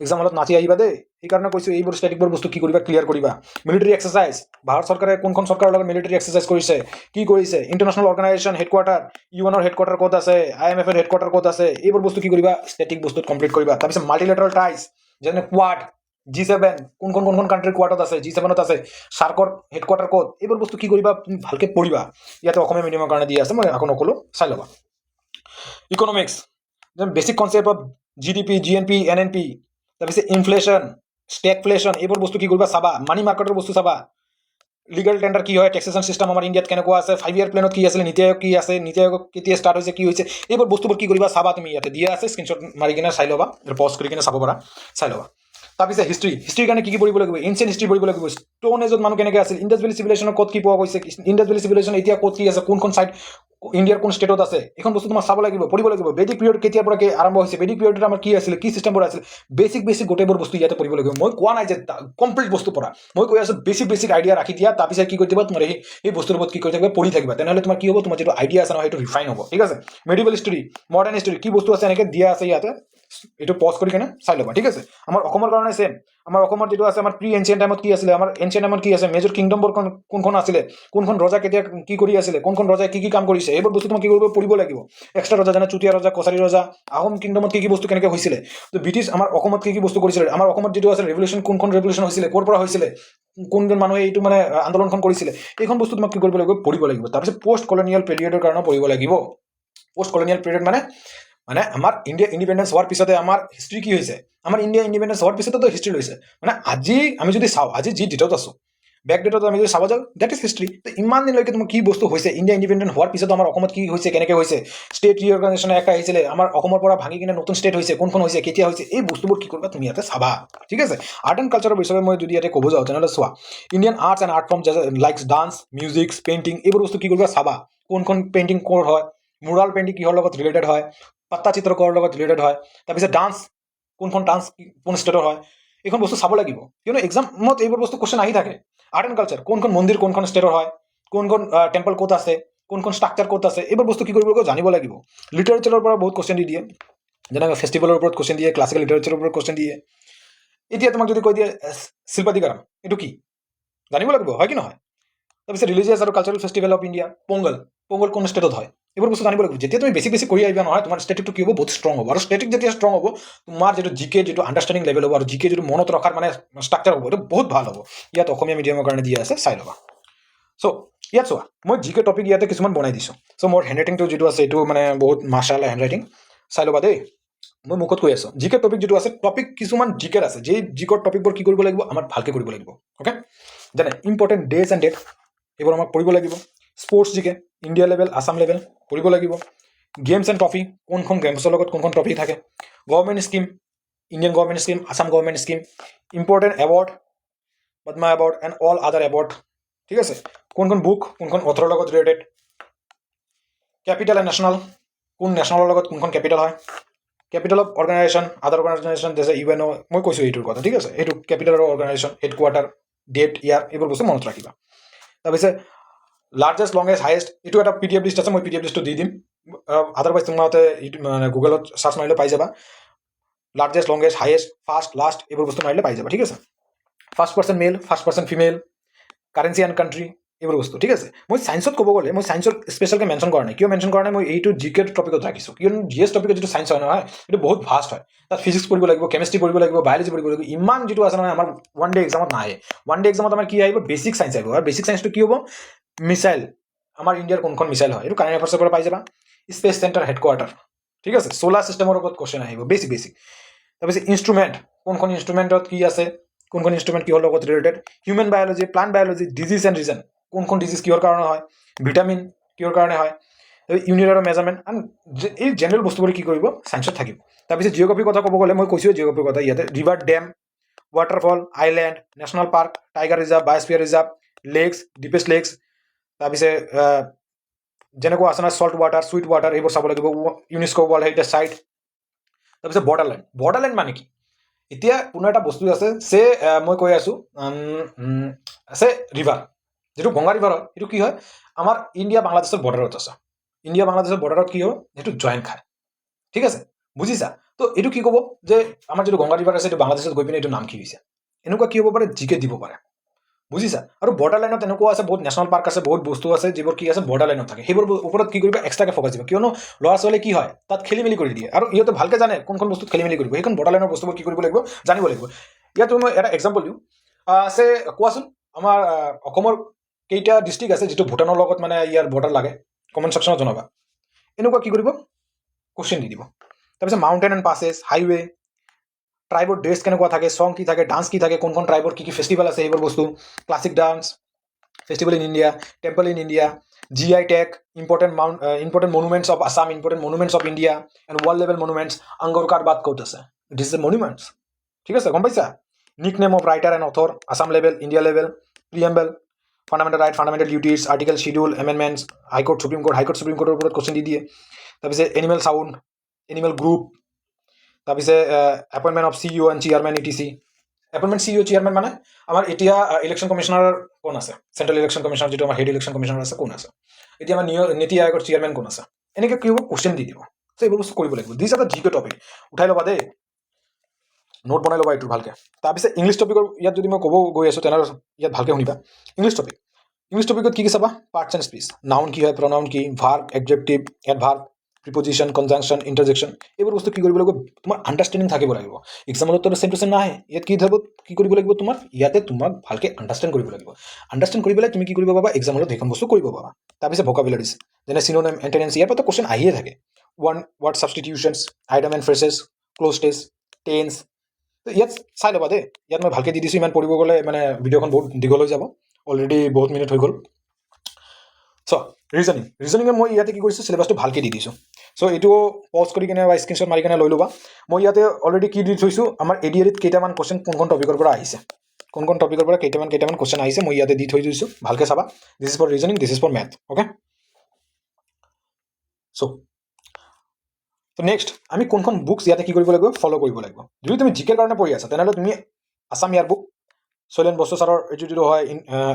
এক্সাম হলত নাচি আহিবা দেই। সেইকাৰণে কৈছোঁ, এইবোৰ ষ্টেটিকবোৰ বস্তু কি কৰিবা ক্লিয়াৰ কৰিবা। মিলিটাৰী এক্সাৰচাইজ ভাৰত চৰকাৰে কোনখন চৰকাৰৰ লগত মিলিটাৰী এক্সাৰচাইজ কৰিছে, কি কৰিছে? ইণ্টাৰনেশ্যনেল অৰ্গেনাইজেশ্যন হেডকোৱাৰ্টাৰ ইউ এনৰ হেডকোৱাৰ্টাৰ ক'ত আছে? আই এম এফৰ হেডকোৱাৰ্টাৰ ক'ত আছে? এইবোৰ বস্তু কি কৰিবা? ষ্টেটিক বস্তুত কমপ্লিট কৰিবা। তাৰপিছত মাল্টিলেটাৰেল টাইজ যেনে কোৱাড জি ছেভেন কোনখন কোনখন কাণ্ট্ৰিৰ কোৱাৰ্টত আছে জি ছেভেনত আছে চাৰ্কৰ হেডকোৱাৰ্টাৰ ক'ত? এইবোৰ বস্তু কি কৰিবা? তুমি ভালকৈ পঢ়িবা। ইয়াতে অসমীয়া মিডিয়ামৰ কাৰণে দিয়া আছে, মই আকৌ নক'লোঁ, চাই ল'বা। ইকনমিক্স যেন basic concept of G D P G N P N N P তাৰপিছত ইনফ্লেশ্যন ষ্টেগফ্লেশ্যন এইবোৰ বস্তু কি কৰিবা চাবা? মানি মাৰ্কেটৰ বস্তু চাবা। লিগেল টেণ্ডাৰ কি হয়? টেক্সেশ্যন চিষ্টেম আমাৰ ইণ্ডিয়াত কেনেকুৱা আছে? ফাইভ ইয়াৰ প্লেনত কি আছিলে? নীতি আয়োগ কি আছে? নীতি আয়োগ কেতিয়া ষ্টাৰ্ট হৈছে? কি হৈছে? এইবোৰ বস্তুবোৰ কি কৰিবা চাবা তুমি ইয়াতে। দিয়া আছে স্ক্ৰীনশ্বট মাৰি কিনে চাই ল'বা। পজ কৰি কিনে চাব পাৰা। চাই ল'বা। তাৰপিছত হিষ্ট্ৰী হিষ্ট্ৰীৰ কাৰণে কি কি পঢ়িব লাগিব? এনচিয়েণ্ট হিষ্ট্ৰী পঢ়িব লাগিব। ষ্টোন এজত মানুহ কেনেকৈ আছিল? ইণ্ডাছ ভেলী চিভিলাইজেশ্যনৰ ক'ত কি পোৱা গৈছে? ইণ্ডাছ ভেলী চিভিলাইজেশ্যন এতিয়া ক'ত কি আছে? কোনখন ছাইড ইণ্ডিয়াৰ কোন ষ্টেটত আছে? এইখন বস্তু তোমাৰ চাব লাগিব, পঢ়িব লাগিব। বেদিক পিৰিয়ড কেতিয়াৰ পৰা কি আৰম্ভ হৈছে? বেদিক পিৰিয়ডত আমাৰ কি আছিলে? কি চিষ্টেমবোৰ আছিল? বেছিক বেছিক গোটেইবোৰ বস্তু ইয়াতে পঢ়িব লাগিব। মই কোৱা নাই যে কমপ্লিট বস্তু পঢ়া। মই কৈ আছোঁ বেছিক বেছিক আইডিয়া ৰাখি দিয়া। তাৰপিছত কি কৰি দিবা তোমাৰ সেই সেই বস্তুৰ ওপৰত কি কৰি থাকিবা? পঢ়ি থাকিবা। তেনেহ'লে তোমাৰ কি হ'ব? তোমাৰ যিটো আইডিয়া আছে নহয় সেইটো ৰিফাইন হ'ব। ঠিক আছে? মেডিকেল হিষ্ট্ৰী মডাৰ্ণ হিষ্ট্ৰী কি বস্তু আছে এনেকৈ দিয়া আছে ইয়াতে? এইটো পজ কৰি কেনে চাই ল'বা ঠিক আছে? আমাৰ অসমৰ কাৰণে ছেম আমাৰ অসমত যিটো আছে আমাৰ প্ৰি এনচিয়েণ্ট টাইমত কি আছিলে আমাৰ এনচিয়েণ্ট টাইমত কি আছে মেজৰ কিংডমবোৰ কোনখন আছিলে, কোনখন ৰজা কেতিয়া কি কৰি আছিলে, কোনখন ৰজাই কি কি কাম কৰিছে, এইবোৰ বস্তু তোমাক কি কৰিব, পঢ়িব লাগিব। এক্সট্ৰা ৰজা, যেনে চুতীয়া ৰজা, কছাৰী ৰজা, আহোম কিংডমত কি কি বস্তু কেনেকৈ হৈছিলে, তো ব্ৰিটিছ আমাৰ অসমত কি কি বস্তু কৰিছিলে, আমাৰ অসমত যিটো আছে ৰেভলিউশ্যন কোনখন ৰেভলিউশ্যন হৈছিলে, ক'ৰ পৰা হৈছিলে, কোনজন মানুহে এইটো মানে আন্দোলনখন কৰিছিলে, এইখন বস্তু তোমাক কি কৰিব লাগিব, পঢ়িব লাগিব। তাৰপিছত পষ্ট কলনিয়েল পিৰিয়ডৰ কাৰণেও পঢ়িব লাগিব। পষ্ট কলনিয়েল পিৰিয়ড মানে মানে আমাৰ ইণ্ডিয়া ইণ্ডিপেণ্ডেঞ্চ হোৱাৰ পিছতে আমাৰ হিষ্ট্ৰী কি হৈছে? আমাৰ ইণ্ডিয়া ইণ্ডিপেণ্ডেঞ্চ হোৱাৰ পিছতেতো হিষ্ট্ৰী লৈছে। মানে আজি আমি যদি চাওঁ, আজি যি ডেটত আছোঁ বেক ডেটত আমি যদি চাব যাওঁ ডেট ইজ হিষ্ট্ৰী তো ইমান দিনলৈকে তোমাৰ কি বস্তু হৈছে? ইণ্ডিয়া ইণ্ডিপেণ্ডেণ্ট হোৱাৰ পিছত আমাৰ অসমত কি হৈছে, কেনেকৈ হৈছে? ষ্টেট ৰিঅৰ্গানাইজেশ্যন একা আহিছিলে, আমাৰ অসমৰ পৰা ভাঙি কিনে নতুন ষ্টেট হৈছে, কোনখন হৈছে, কেতিয়া হৈছে, এই বস্তুবোৰ কি কৰিবা তুমি ইয়াতে চাবা। ঠিক আছে? আৰ্ট এণ্ড কালচাৰৰ বিষয়ে মই যদি ইয়াতে ক'ব যাওঁ, তেনেহ'লে চোৱা Indian arts and art form like dance music painting এইবোৰ বস্তু কি কৰিবা চাবা। কোনখন পেইণ্টিং ক'ৰ হয়? মুৰাল পেইণ্টিং কিহৰ লগত ৰিলেটেড হয়? পাত্তা চিত্ৰ ক'ৰ লগত ৰিলেটেড হয়, তাৰপিছত ডান্স কোনখন ডান্স কোন ষ্টেটৰ হয়, এইখন বস্তু চাব লাগিব। কিয়নো এক্সামত এইবোৰ বস্তু কুৱেশ্যন আহি থাকে। আৰ্ট এণ্ড কালচাৰ কোনখন মন্দিৰ, কোনখন ষ্টেটৰ হয়, কোনখন টেম্পল ক'ত আছে, কোনখন ষ্ট্ৰাকচাৰ ক'ত আছে, এইবোৰ বস্তু কি কৰিব লাগিব জানিব লাগিব। লিটাৰেচাৰৰ পৰা বহুত কুৱেশ্যন দি দিয়ে। যেনেকৈ ফেষ্টিভেলৰ ওপৰত কুৱেশ্যন দিয়ে ক্লাছিকেল লিটাৰেচাৰৰ ওপৰত কুৱেশ্যন দিয়ে। এতিয়া তোমাক যদি কৈ দিয়ে শিল্পাধিকাৰম, এইটো কি? জানিব লাগিব, হয় কি নহয়? তাৰপিছত ৰিলিজিয়াছ আৰু cultural festival of India Pongal Pongal কোন ষ্টেটত হয়? এইবোৰ বস্তু জানিব লাগিব। যেতিয়া তুমি বেছি বেছি কৰি আহিবা নহয়, তোমাৰ ষ্টেটিকটো কি হ'ব? বহুত ষ্ট্ৰং হ'ব। আৰু ষ্টেটিক যেতিয়া ষ্ট্ৰং হ'ব, তোমাৰ যিটো জি কে যিটো আণ্ডাৰষ্টেণ্ডিং লেভেল হ'ব আৰু জি কে যিটো মনত ৰখাৰ মানে ষ্ট্ৰাকচাৰ হ'ব, এইটো বহুত ভালো হ'ব। ইয়াত অসমীয়া মিডিয়ামৰ কাৰণে দিয়া আছে, চাই ল'বা। চ' ইয়াত চোৱা, মই জি কে টপিক ইয়াতে কিছুমান বনাই দিছোঁ। চ' মোৰ হেণ্ড ৰাইটিংটো যিটো আছে, এইটো মানে বহুত মাৰ্চাল হেণ্ড ৰাইটিং চাই ল'বা দেই। মই মুখত কৈ আছোঁ জি কে টপিক যিটো আছে টপিক কিছুমান জি কেৰ আছে। যি জি কৰ টপিকবোৰ কি কৰিব লাগিব? আমাৰ ভালকৈ কৰিব লাগিব। অ'কে যেনে ইম্পৰ্টেণ্ট ডেজ এণ্ড ডেট এইবোৰ আমাক পঢ়িব লাগিব। Sports G K India level Assam level পঢ়িব লাগিব। গেমছ এণ্ড ট্ৰফি কোনখন গেমছৰ লগত কোনখন ট্ৰফি থাকে? Government scheme Indian government scheme Assam government scheme important award Padma award and all other award ঠিক আছে? কোনখন বুক কোনখন অথৰৰ লগত ৰিলেটেড কেপিটেল এণ্ড নেশ্যনেল কোন নেশ্যনেলৰ লগত কোনখন কেপিটেল হয়? Capital of organization other organization যেছে U N অ' মই কৈছোঁ এইটোৰ কথা ঠিক আছে? এইটো কেপিটেল অৰ্গেনাইজেশ্যন হেডকোৱাৰ্টাৰ ডেট ইয়াৰ এইবোৰ বস্তু মনত ৰাখিবা। তাৰপিছত লাৰ্জেষ্ট লংগেষ্ট হায়েষ্ট এইটো এটা পি ডি এফ লিষ্ট আছে, মই পি ডি এফ লিষ্টটো দি দিম। আদাৰৱাইজ ইউটিউব মানে গুগলত চাৰ্চ মাৰিলে পাই যাবা। Largest longest highest first last এইবোৰ বস্তু মাৰিলে পাই যাবা, ঠিক আছে? First person male first person female currency and country এইবোৰ বস্তু, ঠিক আছে? মই ছায়েন্সত ক'ব গ'লে, মই ছায়েন্সত স্পেচিয়েলকৈ মেনশ্যন কৰা নাই। কিয় মেনশ্যন কৰা নাই? মই এইটো জি কে টপিকত ৰাখিছোঁ। কিয়নো জি এছ টপিকত যিটো ছায়েন্স হয় নহয়, এইটো বহুত ভাষ্ট হয়। তাত ফিজিক্স পঢ়িব লাগিব কেমেষ্ট্ৰি পঢ়িব লাগিব বায়'লজি পঢ়িব লাগিব, ইমান যিটো আছে নহয়, আমাৰ ওৱান ডে এক্সামত নাহে। ওৱান ডে এক্সামত আমাৰ কি আহিব? বেছিক ছায়েন্স আহিব। আৰু বেছিক ছায়েন্সটো কি হ'ব? মিছাইল আমাৰ ইণ্ডিয়াৰ কোনখন মিছাইল হয়, এইটো কাৰেণ্ট এফাৰ্ছৰ পৰা পাই যাবা। স্পেচ চেণ্টাৰ হেডকোৱাৰ্টাৰ ঠিক আছে? চ'লাৰ ছিষ্টেমৰ ওপৰত কুৱেশ্যন আহিব বেছি বেছিক তাৰপিছত ইনষ্ট্ৰুমেণ্ট কোনখন ইনষ্ট্ৰুমেণ্টত কি আছে, কোনখন ইনষ্ট্ৰুমেণ্ট কিহৰ লগত related human biology plant biology disease and reason কোনখন ডিজিজ কিহৰ কাৰণে হয়? ভিটামিন কিহৰ কাৰণে হয়? ইউনিট আৰু মেজাৰমেণ্ট এণ্ড এই জেনেৰেল বস্তুবোৰ কি কৰিব? ছায়েন্সত থাকিব। তাৰপিছত জিঅ'গ্ৰাফিৰ কথা ক'ব গ'লে, মই কৈছোঁ জিঅ'গ্ৰাফিৰ কথা, ইয়াতে river dam waterfall island national park tiger reserve biosphere reserve lakes deepest lakes তাৰপিছত যেনেকুৱা আছে নহয় চল্ট ৱাটাৰ চুইট ৱাটাৰ এইবোৰ চাব লাগিব। ইউনেস্কো ৱৰ্ল্ড হেৰিটেজ চাইট তাৰপিছত বৰ্ডাৰলেণ্ড বৰ্ডাৰলেণ্ড মানে কি? এতিয়া কোনো এটা বস্তু আছে চে মই কৈ আছোঁ আছে ৰিভাৰ যিটো গংগা ৰিভাৰ হয়, সেইটো কি হয়? আমাৰ ইণ্ডিয়া, বাংলাদেশৰ বৰ্ডাৰত আছে। ইণ্ডিয়া, বাংলাদেশৰ বৰ্ডাৰত কি হয়? সেইটো জইন খায়। ঠিক আছে? বুজিছা? তো এইটো কি ক'ব? যে, আমাৰ যিটো গংগা ৰিভাৰ আছে, এইটো বাংলাদেশত গৈ পিনে এইটো নাম কি হৈছে এনেকুৱা কি হ'ব পাৰে? জিকে দিব পাৰে। বুজিছা? আৰু বৰ্ডাৰ লাইনত এনেকুৱা আছে, বহুত নেশ্যনেল পাৰ্ক আছে, বহুত বস্তু আছে, যিবোৰ কি আছে বৰ্ডাৰ লাইনত থাকে। সেইবোৰ ওপৰত কি কৰিবা এক্সট্ৰাকৈ ফ'কাছ দিব। কিয়নো ল'ৰা ছোৱালী কি হয়, তাত খেলি মেলি কৰি দিয়ে। আৰু ইহঁতে ভালকৈ জানে কোনখন বস্তুত খেলি মেলি কৰিব। সেইখন বৰ্ডাৰ লাইনৰ বস্তুবোৰ কি কৰিব লাগিব, জানিব লাগিব। ইয়াত মই এটা এক্সাম্পল দিওঁ। আছে, কোৱাচোন, আমাৰ অসমৰ কেইটা ডিষ্ট্ৰিক্ট আছে যিটো ভূটানৰ লগত মানে ইয়াৰ বৰ্ডাৰ লাগে? কমেণ্ট ছেকশ্যনত জনাবা। এনেকুৱা কি কৰিব? কুৱেশ্যন দি দিব। তাৰপিছত মাউণ্টেইন এণ্ড পাছেছ হাইৱে ট্ৰাইবৰ ড্ৰেছ কেনেকুৱা থাকে চং কি থাকে ডান্স কি থাকে কোনখন ট্ৰাইবৰ কি কি ফেষ্টিভেল আছে সেইবোৰ বস্তু classic dance festival in India temple in India G I tag important mount important monuments of Assam important monuments of India and world level monuments Angkor Wat ক'ত আছে। ইট ইজ দ্য মনুমেণ্টছ ঠিক আছে গম পাইছা? Nick name of and author, Assam level, level level, level right, fundamental duties, article, schedule, amendments, High Court, Supreme Court, High Court, Supreme Courtৰ ওপৰত question দি দিয়ে। তাৰপিছত এনিমেল চাউণ্ড এনিমেল গ্ৰুপ তাৰপিছত appointment of C U and chairman E T C appointment C U chairman মানে আমাৰ এতিয়া election commissioner কোন আছে? চেণ্ট্ৰেল ইলেকশ্যন কমিশ্যনাৰ যিটো আমাৰ হেড ইলেকশ্যন কমিশ্যনাৰ আছে, কোন আছে? এতিয়া আমাৰ নিয়- নীতি আয়োগৰ চেয়াৰমেন কোন আছে? এনেকৈ কি হ'ব? কুৱেশ্যন দি দিব। চ' এইবোৰ বস্তু কৰিব লাগিব। দিছ এটা জি টপিক উঠাই ল'বা দেই। নোট বনাই ল'বা এইটো ভালকৈ। তাৰপিছত ইংলিছ টপিকৰ ইয়াত যদি মই ক'ব গৈ আছোঁ, তেনেহ'লে ইয়াত ভালকৈ শুনিবা। ইংলিছ টপিক ইংলিছ টপিকত কি কি চাবা? পাৰ্টছ এণ্ড স্পীচ নাউন কি হয়? প্ৰনাউন কি? Verb adjective adverb preposition conjunction interjection এইবোৰ বস্তু কি কৰিব লাগিব? তোমাৰ আণ্ডাৰষ্টেণ্ডিং থাকিব লাগিব। এক্সামত চেম টু চেম নাহে ইয়াত কি থাকিব কি কৰিব লাগিব তোমাৰ ইয়াতে তোমাক ভালকৈ আণ্ডাৰষ্টেণ্ড কৰিব লাগিব। আণ্ডাৰষ্টেণ্ড কৰি পেলাই তুমি কি কৰিব পাবা এক্সামত সেইখন বস্তু কৰিব পাবা তাৰপিছত ভকাবুলাৰিজ যেনে চিনোনেম এণ্টেনেঞ্চ ইয়াৰ পৰা কুৱেশ্যন আহিয়ে থাকে। One word substitutions idiom and phrases cloze test tense ইয়াত চাই ল'বা দেই। ইয়াত মই ভালকৈ দি দিছোঁ, ইমান পঢ়িব গ'লে মানে ভিডিঅ'খন বহুত দীঘল হৈ যাব। অলৰেডি বহুত মিনিট হৈ গ'ল। চ' ৰিজনিং ৰিজনিঙে মই ইয়াতে কি কৰিছোঁ? চিলেবাছটো ভালকৈ দি দিছোঁ। চ' এইটো পজ কৰি কিনে বা স্ক্ৰীনশ্বট মাৰি কিনে লৈ ল'বা। মই ইয়াতে অলৰেডি কি দি থৈছোঁ, আমাৰ এ ডি এৰিত কেইটামান কুৱেশ্যন কোনখন টপিকৰ পৰা আহিছে। কোনখন টপিকৰ পৰা কেইটামান কেইটামান কুৱেশ্যন আহিছে, মই ইয়াতে দি থৈ দিছোঁ। ভালকৈ চাবা। This is for reasoning this is for math okay so' ত' নেক্সট আমি কোনখন বুকছ ইয়াতে কি কৰিব লাগিব ফ'ল' কৰিব লাগিব। যদি তুমি জিকেৰ কাৰণে পঢ়ি আছা, তেনেহ'লে তুমি আছাম ইয়াৰ বুক শৈলেন বস্তু ছাৰৰ এইটো যিটো হয়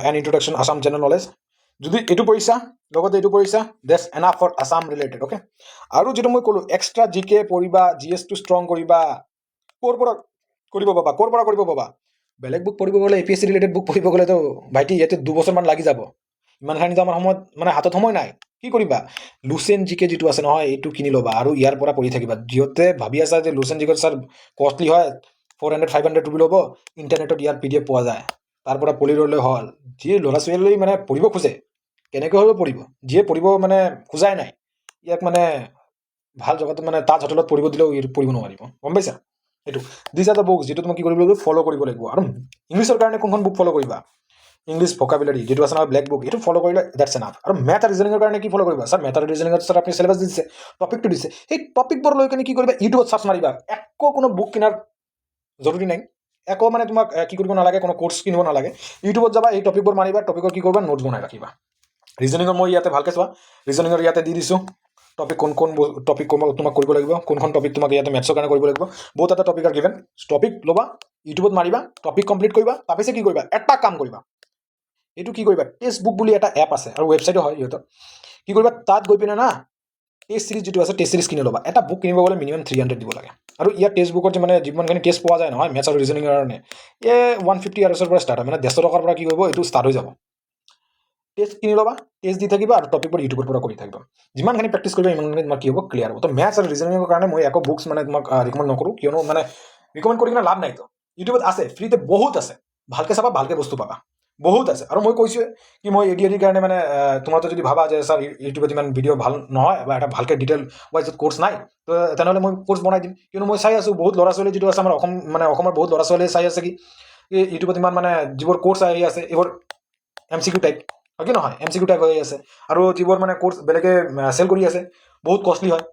an introduction Assam general knowledge যদি এইটো পঢ়িছা, লগতে এইটো পঢ়িছা that's enough for Assam related okay আৰু যিটো মই ক'লোঁ এক্সট্ৰা জি কে পঢ়িবা জি এছটো ষ্ট্ৰং কৰিবা, ক'ৰ পৰা কৰিব পাবা, ক'ৰ পৰা কৰিব পাবা? বেলেগ বুক পঢ়িব গ'লে A P S C related book পঢ়িব গ'লেতো, ভাইটি, ইয়াতে দুবছৰমান লাগি যাব। ইমানখিনিতো আমাৰ সময়ত মানে হাতত সময় নাই। কি কৰিবা? লুচেন জি কে যিটো আছে নহয়, এইটো কিনি ল'বা আৰু ইয়াৰ পৰা পঢ়ি থাকিবা। যিহঁতে ভাবি আছা যে Lucent G K sir costly হয় four hundred five hundred rupee ল'ব ইণ্টাৰনেটত ইয়াৰ পি ডি এফ পোৱা যায়। তাৰ পৰা পঢ়ি ল'লে হ'ল। যিয়ে ল'ৰা ছোৱালী মানে পঢ়িব খোজে। কেনেকৈ হ'ব পঢ়িব যিয়ে পঢ়িব মানে খোজাই নাই। ইয়াক মানে ভালো জেগাত মানে তাজ হোটেলত পঢ়িব দিলেও পঢ়িব নোৱাৰিব। গম পাইছা? এইটো। দিছ দ্য বুক যিটো তুমি কি কৰিব লাগিব ফ'ল' কৰিব লাগিব। আৰু ইংলিছৰ কাৰণে কোনখন বুক ফ'ল' কৰিবা? ইংলিছ ভকাবুলাৰী যিটো আছে নহয় ব্লেক বুক এইটো ফ'ল' কৰিলে দেটছ এনাফ আৰু মেথ ৰিজনিঙৰ কাৰণে কি ফ'ল' কৰিবা? ছাৰ মেথ আৰু ৰিজনিঙত ছাৰ আপুনি চিলেবাছ দিছে টপিকটো দিছে। সেই টপিকবোৰ লৈ কিনে কি কৰিবা? ইউটিউবত চাৰ্চ মাৰিবা। একো কোনো বুক কিনাৰ জৰুৰী নাই। একো মানে তোমাক কি কৰিব নালাগে, কোনো কোৰ্চ কিনিব নালাগে। ইউটিউবত যাবা, এই টপিকবোৰ মাৰিবা টপিকৰ কি কৰিবা? নোটছ বনাই ৰাখিবা। ৰিজনিঙৰ মই ইয়াতে ভালকৈ চোৱা। ৰিজনিঙৰ ইয়াতে দি দিছোঁ। টপিক কোন কোন টপিক তোমাক কৰিব লাগিব, কোনখন টপিক তোমাক ইয়াতে মেথছৰ কাৰণে কৰিব লাগিব। বহুত এটা টপিক আৰু গিভেন টপিক ল'বা ইউটিউবত মাৰিবা টপিক কমপ্লিট কৰিবা তাৰপিছত কি কৰিবা? এটা কাম কৰিবা। এইটো কি কৰিবা? টেক্সট বুক বুলি এটা এপ আছে আৰু ৱেবছাইটো হয় সিহঁতৰ কি কৰিবা? তাত গৈ পিনে না টেষ্ট চিৰিজ যিটো আছে টেষ্ট চিৰিজ কিনি ল'বা। এটা বুক কিনিব গ'লে মিনিমাম থ্ৰী হাণ্ড্ৰেড দিব লাগে। আৰু ইয়াৰ টেক্সট বুকত মানে যিমানখিনি টেষ্ট পোৱা যায়, নহয় মেথছ আৰু ৰিজনিঙৰ কাৰণে এই ওৱান ফিফটি আৰ্ছৰ পৰা ষ্টাৰ্ট হয়। মানে ডেৰশ টকাৰ পৰা কি কৰিব? এইটো ষ্টাৰ্ট হৈ যাব। টেষ্ট কিনি ল'বা টেষ্ট দি থাকিবা আৰু টপিকবোৰ ইউটিউবৰ পৰা কৰি থাকিবা। যিমানখিনি প্ৰেক্টিচ কৰিবা ইমানখিনি তোমাৰ কি হ'ব ক্লিয়াৰ হ'ব। তো মেথছ আৰু ৰিজনিঙৰ কাৰণে মই একো বুকছ মানে তোমাক ৰিকমেণ্ড নকৰোঁ, কিয়নো মানে ৰিকমেণ্ড কৰি কিনে লাভ নাইতো ইউটিউবত আছে ফ্ৰীতে বহুত আছে। ভালকৈ চাবা, ভালকৈ বস্তু পাবা। বহুত আছে। আৰু মই কৈছোঁৱে কি মই এ ডি আৰ কাৰণে মানে তোমালোকে যদি ভাবা যে ছাৰ ইউটিউবত ইমান ভিডিঅ' ভালো নহয় বা এটা ভালকৈ ডিটেইল ৱাইজত কোৰ্চ নাই, তো তেনেহ'লে মই কোৰ্চ বনাই দিম। কিয়নো মই চাই আছোঁ, বহুত ল'ৰা ছোৱালী যিটো আছে আমাৰ অসম মানে অসমৰ বহুত ল'ৰা ছোৱালীয়ে চাই আছে কি ইউটিউবত ইমান মানে যিবোৰ কোৰ্চ আহি আছে, এইবোৰ এম চি কিউ টাইপ হয় কি নহয়? এম চি কিউ টাইপ হৈ আছে। আৰু যিবোৰ মানে কোৰ্চ বেলেগে চেল কৰি আছে, বহুত কষ্টলি হয়।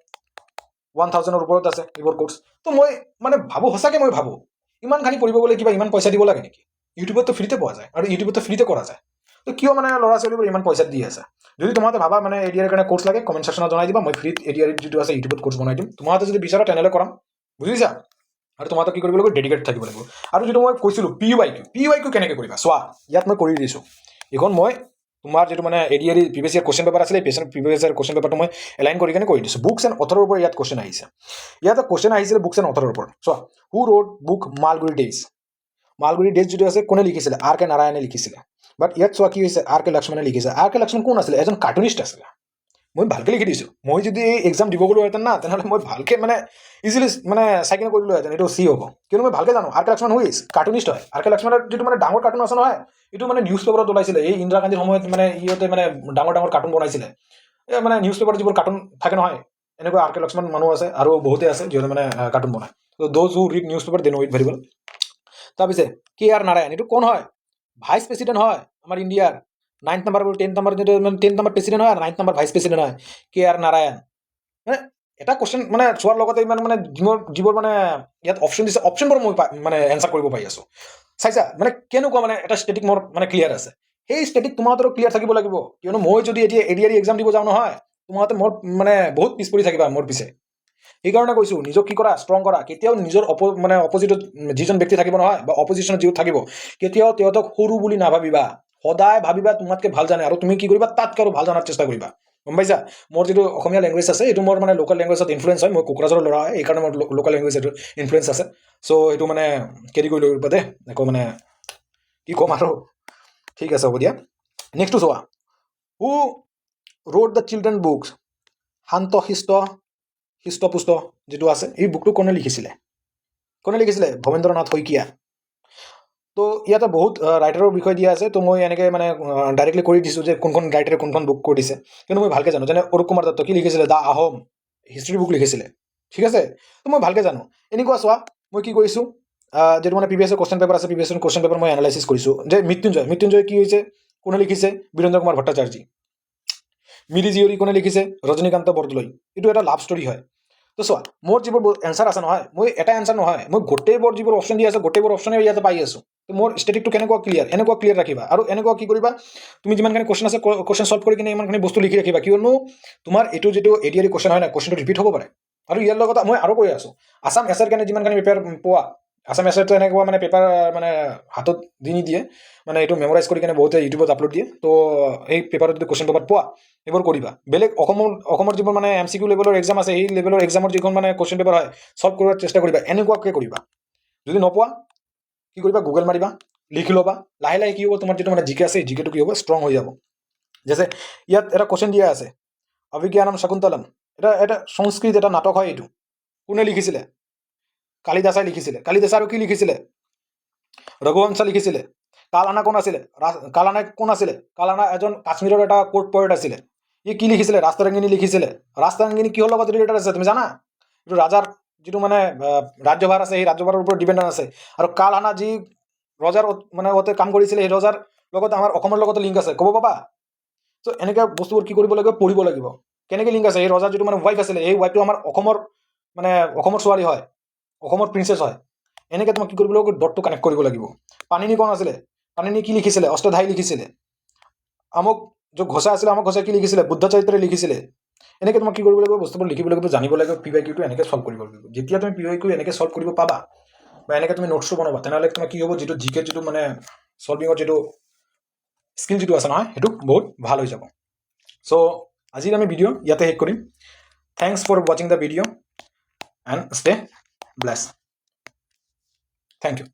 ওৱান থাউজেণ্ডৰ ওপৰত আছে এইবোৰ কোৰ্চ তো মই মানে ভাবোঁ, সঁচাকৈ মই ভাবোঁ, ইমানখিনি পঢ়িব গ'লে কিবা ইমান পইচা দিব লাগে নেকি? ইউটিউবততো ফ্ৰীতে পোৱা যায় আৰু ইউটিউবতো ফ্ৰীতে কৰা যায়। তো কিয় মানে ল'ৰা ছোৱালীবোৰ ইমান পইচা দি আছে? যদি তোমালোকে ভাবা মানে এ ডি আৰ কাৰণে কোৰ্চ লাগে কমেণ্ট ছেকশ্যনত জনাই দিবা, মই ফ্ৰীত এ ডি আৰ যিটো আছে ইউটিউবত কোৰ্চ বনাই দিম। তোমালোকে যদি বিচাৰা, তেনেহ'লে কৰাম। বুজিছা? আৰু তোমালোকে কি কৰিব লাগিব? ডেডিকেট থাকিব লাগিব। আৰু যিটো মই কৈছিলোঁ P Y Q P Y Q কেনেকৈ কৰিবা? চোৱা, ইয়াত মই কৰি দিছোঁ। এইখন মই তোমাৰ যিটো মানে A D R previous year question paper আছিলে প্ৰিভিয়াছ ইয়াৰ কুৱেশ্যন পেপাৰটো মই এলাইন কৰি কিনে কৰি দিছোঁ। বুকছ এণ্ড অথৰৰ পৰা ইয়াত কুৱেশ্যন আহিছে। ইয়াত কুৱেশ্যন আহিছিলে বুকছ এণ্ড অথৰৰ ওপৰত। চোৱা who wrote book Malgudi days Malgudi days যিটো আছে, কোনে লিখিছিলে? আৰ কে নাৰায়ণে লিখিছিলে। বাট ইয়াত চোৱা কি হৈছে আৰ কে লক্ষ্মণে লিখিছে। আৰ কে লক্ষ্মণ কোন আছিলে? এজন কাৰ্টুনিষ্ট আছিলে। মই ভালকৈ লিখি দিছোঁ। মই যদি এক্সাম দিব গ'লোহেঁতেন না, তেনেহ'লে মই ভালকৈ মানে ইজিলি মানে চাই কিনে কৰিলোহেঁতেন এইটো চি হ'ব। কিয়নো মই ভালকৈ জানো R K Laxman who's cartoonist হয়। আৰ কে লক্ষ্মণৰ যিটো মানে ডাঙৰ কাৰ্টুন আছে নহয়, এইটো মানে নিউজ পেপাৰত ওলাইছিলে। এই ইন্দিৰা গান্ধীৰ সময়ত মানে ইহঁতে মানে ডাঙৰ ডাঙৰ কাৰ্টুন বনাইছিলে। এই মানে নিউজ পেপাৰত যিবোৰ কাৰ্টুন থাকে নহয়, এনেকুৱা আৰ কে লক্ষ্মণ মানুহ আছে আৰু বহুতে আছে, যিহঁতে মানে কাৰ্টুন বনায়। To' those who read newspaper they know it very well তাৰপিছে কে আৰ নাৰায়ণ এইটো কোন হয়? ভাইচ প্ৰেচিডেণ্ট হয়, আমাৰ ইণ্ডিয়াৰ। নাইন্থ নাম্বাৰ টেন্থ নাম্বাৰ যিটো মানে টেন্থ নাম্বাৰ প্ৰেচিডেণ্ট হয় আৰু নাইন্থ নাম্বাৰ ভাইচ প্ৰেচিডেণ্ট হয়। কে আৰ নাৰায়ণ মানে এটা কুৱেশ্যন মানে চোৱাৰ লগতে ইমান মানে যিবোৰ যিবোৰ মানে ইয়াত অপশ্যন দিছে অপশ্যনবোৰ মই মানে এনচাৰ কৰিব পাৰি আছোঁ। চাইছা মানে কেনেকুৱা মানে এটা ষ্টেটিক মোৰ মানে ক্লিয়াৰ আছে। সেই ষ্টেটিক তোমাৰ ক্লিয়াৰ থাকিব লাগিব। কিয়নো মই যদি এতিয়া এ ডি এক্সাম দিব যাওঁ নহয় তোমাৰ মোৰ মানে বহুত পিছ পৰি থাকিবা মোৰ পিছে। সেইকাৰণে কৈছোঁ, নিজক কি কৰা ষ্ট্ৰং কৰা। কেতিয়াও নিজৰ অপ মানে অপজিটত যিজন ব্যক্তি থাকিব নহয় বা অপজিশ্যনত যিও থাকিব, কেতিয়াও তেওঁতক সৰু বুলি নাভাবিবা। সদায় ভাবিবা তোমাতকৈ ভালো জানে আৰু তুমি কি কৰিবা, তাতকৈ আৰু ভালো জনাৰ চেষ্টা কৰিবা। গম পাইছা? মোৰ যিটো অসমীয়া লেংগুৱেজ আছে, এইটো মোৰ মানে লোকেল লেংগুৱেজত ইনফ্লুৱেঞ্চ হয়। মই কোকৰাঝাৰৰ ল'ৰা হয় সেইকাৰণে মোৰ লোকেল লেংগুৱেজ এইটো ইনফ্লুৱেঞ্চ আছে। চ' এইটো মানে কেৰি কৰি লৈ দে, একো মানে কি ক'ম আৰু। ঠিক আছে, হ'ব দিয়া। নেক্সটটো চোৱা। Who wrote the children books শান্ত শিষ্ট হৃষ্টপুষ্ট যিটো আছে, এই বুকটো কোনে লিখিছিলে? কোনে লিখিছিলে? ভৱেন্দ্ৰনাথ শইকীয়া। তো ইয়াতে বহুত ৰাইটাৰৰ বিষয়ে দিয়া আছে, তো মই এনেকৈ মানে ডাইৰেক্টলি কৰি দিছোঁ যে কোনখন ৰাইটাৰে কোনখন বুক কৰি দিছে কিন্তু মই ভালকৈ জানো, যেনে অৰূপ কুমাৰ দত্ত কি লিখিছিলে দ্য আহোম হিষ্ট্ৰী বুক লিখিছিলে, ঠিক আছে? তো মই ভালকৈ জানো। এনেকুৱা চোৱা, মই কি কৰিছোঁ যিটো মানে প্ৰিভিয়াছ কুৱেশ্যন পেপাৰ আছে প্ৰিভিয়াছ কুৱেশ্যন পেপাৰ মই এনালাইচিছ কৰিছোঁ, যে মৃত্যুঞ্জয় মৃত্যুঞ্জয় কি হৈছে, কোনে লিখিছে, বীৰেন্দ্ৰ কুমাৰ ভট্টাচাৰ্যী মিৰি জীয়ৰী কোনে লিখিছে, ৰজনীকান্ত বৰদলৈ, এইটো এটা লাভ ষ্টৰী হয়। তো চোৱা, মোৰ যিবোৰ এনচাৰ আছে নহয়, মই এটা এনচাৰ নহয়, মই গোটেইবোৰ যিবোৰ অপশ্যন দি আছে, গোটেইবোৰ অপশ্যনে ইয়াতে পাই আছোঁ। মোৰ ষ্টেটিকটো কেনেকুৱা ক্লিয়াৰ এনেকুৱা ক্লিয়াৰ ৰাখিবা। আৰু এনেকুৱা কি কৰিবা? তুমি যিমানখিনি কুৱেশ্যন আছে কুৱেশ্যন ছল্ভ কৰি কিনে ইমানখিনি বস্তু লিখি ৰাখিবা। কিয়নো তোমাৰ এইটো যিটো এ ডি আৰ কুৱেশ্যন হয় না কুৱেশ্যনটো ৰিপিট হ'ব পাৰে। আৰু ইয়াৰ লগত মই আৰু কৈ আছোঁ আছাম এছাৰ কাৰণে যিমানখিনি পেপাৰ পোৱা আছাম এছাৰটো এনেকুৱা মানে পেপাৰ মানে হাতত দি নিদিয়ে মানে এইটো মেমৰাইজ কৰি কিনে বহুতে ইউটিউবত আপলোড দিয়ে। তো এই পেপাৰত যদি কুৱেশ্যন পেপাৰ পোৱা, এইবোৰ কৰিবা। বেলেগ অসমৰ অসমৰ যিবোৰ মানে এম চি কিউ লেভেলৰ এক্সাম আছে, সেই লেভেলৰ এক্সামৰ যিখন মানে কুৱেশ্যন পেপাৰ হয় ছল্ভ কৰিব চেষ্টা কৰিবা। এনেকুৱাকৈ কৰিবা। যদি নোপোৱা কি কৰিবা গুগল মাৰিবা, লিখি ল'বা। লাহে লাহে কি হ'ব, তোমাৰ যিটো মানে জিকে আছে জিকেটো কি হ'ব ষ্ট্ৰং হৈ যাব। যেছে, ইয়াত এটা কুৱেশ্যন দিয়া আছে অভিজ্ঞানম শকুন্তলম। এটা এটা সংস্কৃত, এটা নাটক হয় এইটো। কোনে লিখিছিলে? কালিদাসাই লিখিছিলে। কালিদাসা আৰু কি লিখিছিলে? ৰঘুবংশ লিখিছিলে। কালানা কোন আছিলে? কালানা কোন আছিলে? কালানা এজন কাশ্মীৰৰ এটা কোৰ্ট পয়েট আছিলে। ই কি লিখিছিলে? ৰাস্তাৰংগিনী লিখিছিলে। ৰাস্তাৰংগিনী কিহৰ লগত ৰিলেটেড আছে, তুমি জানা? এইটো ৰাজাৰ যিটো মানে ৰাজ্যভাৰ আছে, সেই ৰাজ্যভাৰৰ ওপৰত ডিপেণ্ডেণ্ট আছে। আৰু কালহানা যি ৰজাৰ মানে অতে কাম কৰিছিলে, সেই ৰজাৰ লগত আমাৰ অসমৰ লগতো লিংক আছে। ক'ব পাবা? চ' এনেকৈ বস্তুবোৰ কি কৰিব লাগিব? পঢ়িব লাগিব। কেনেকৈ লিংক আছে? সেই ৰজাৰ যিটো মানে ৱাইফ আছিলে, সেই ৱাইফটো আমাৰ অসমৰ মানে অসমৰ ছোৱালী হয়। অসমৰ প্ৰিন্সেছ হয়। এনেকৈ তোমাক কি কৰিব লাগিব? ডটটো কানেক্ট কৰিব লাগিব। পানিনি কোন আছিলে? পানিনি কি লিখিছিলে? অষ্টধাই লিখিছিলে। আমুক য'ত ঘোষা আছিলে, আমুক ঘোষা কি লিখিছিলে? বুদ্ধ চৰিত্ৰে লিখিছিলে। এনেকৈ তোমাক কি কৰিব লাগিব? বস্তুবোৰ লিখিব লাগিব, জানিব লাগিব পি ৱাই কিউটো এনেকৈ ছল্ভ কৰিব লাগিব। যেতিয়া তুমি পি ৱাই কিউ এনেকৈ ছল্ভ কৰিব পাবা বা এনেকৈ তুমি নোটছটো বনাবা, তেনেহ'লে তোমাৰ কি হ'ব? যিটো জি কে যিটো মানে ছল্ভিঙৰ যিটো স্কিল যিটো আছে নহয়, সেইটো বহুত ভালো হৈ যাব। চ' আজিৰ আমি ভিডিঅ' ইয়াতে শেষ কৰিম। Thanks for ৱাচিং the video' and stay blessed thank you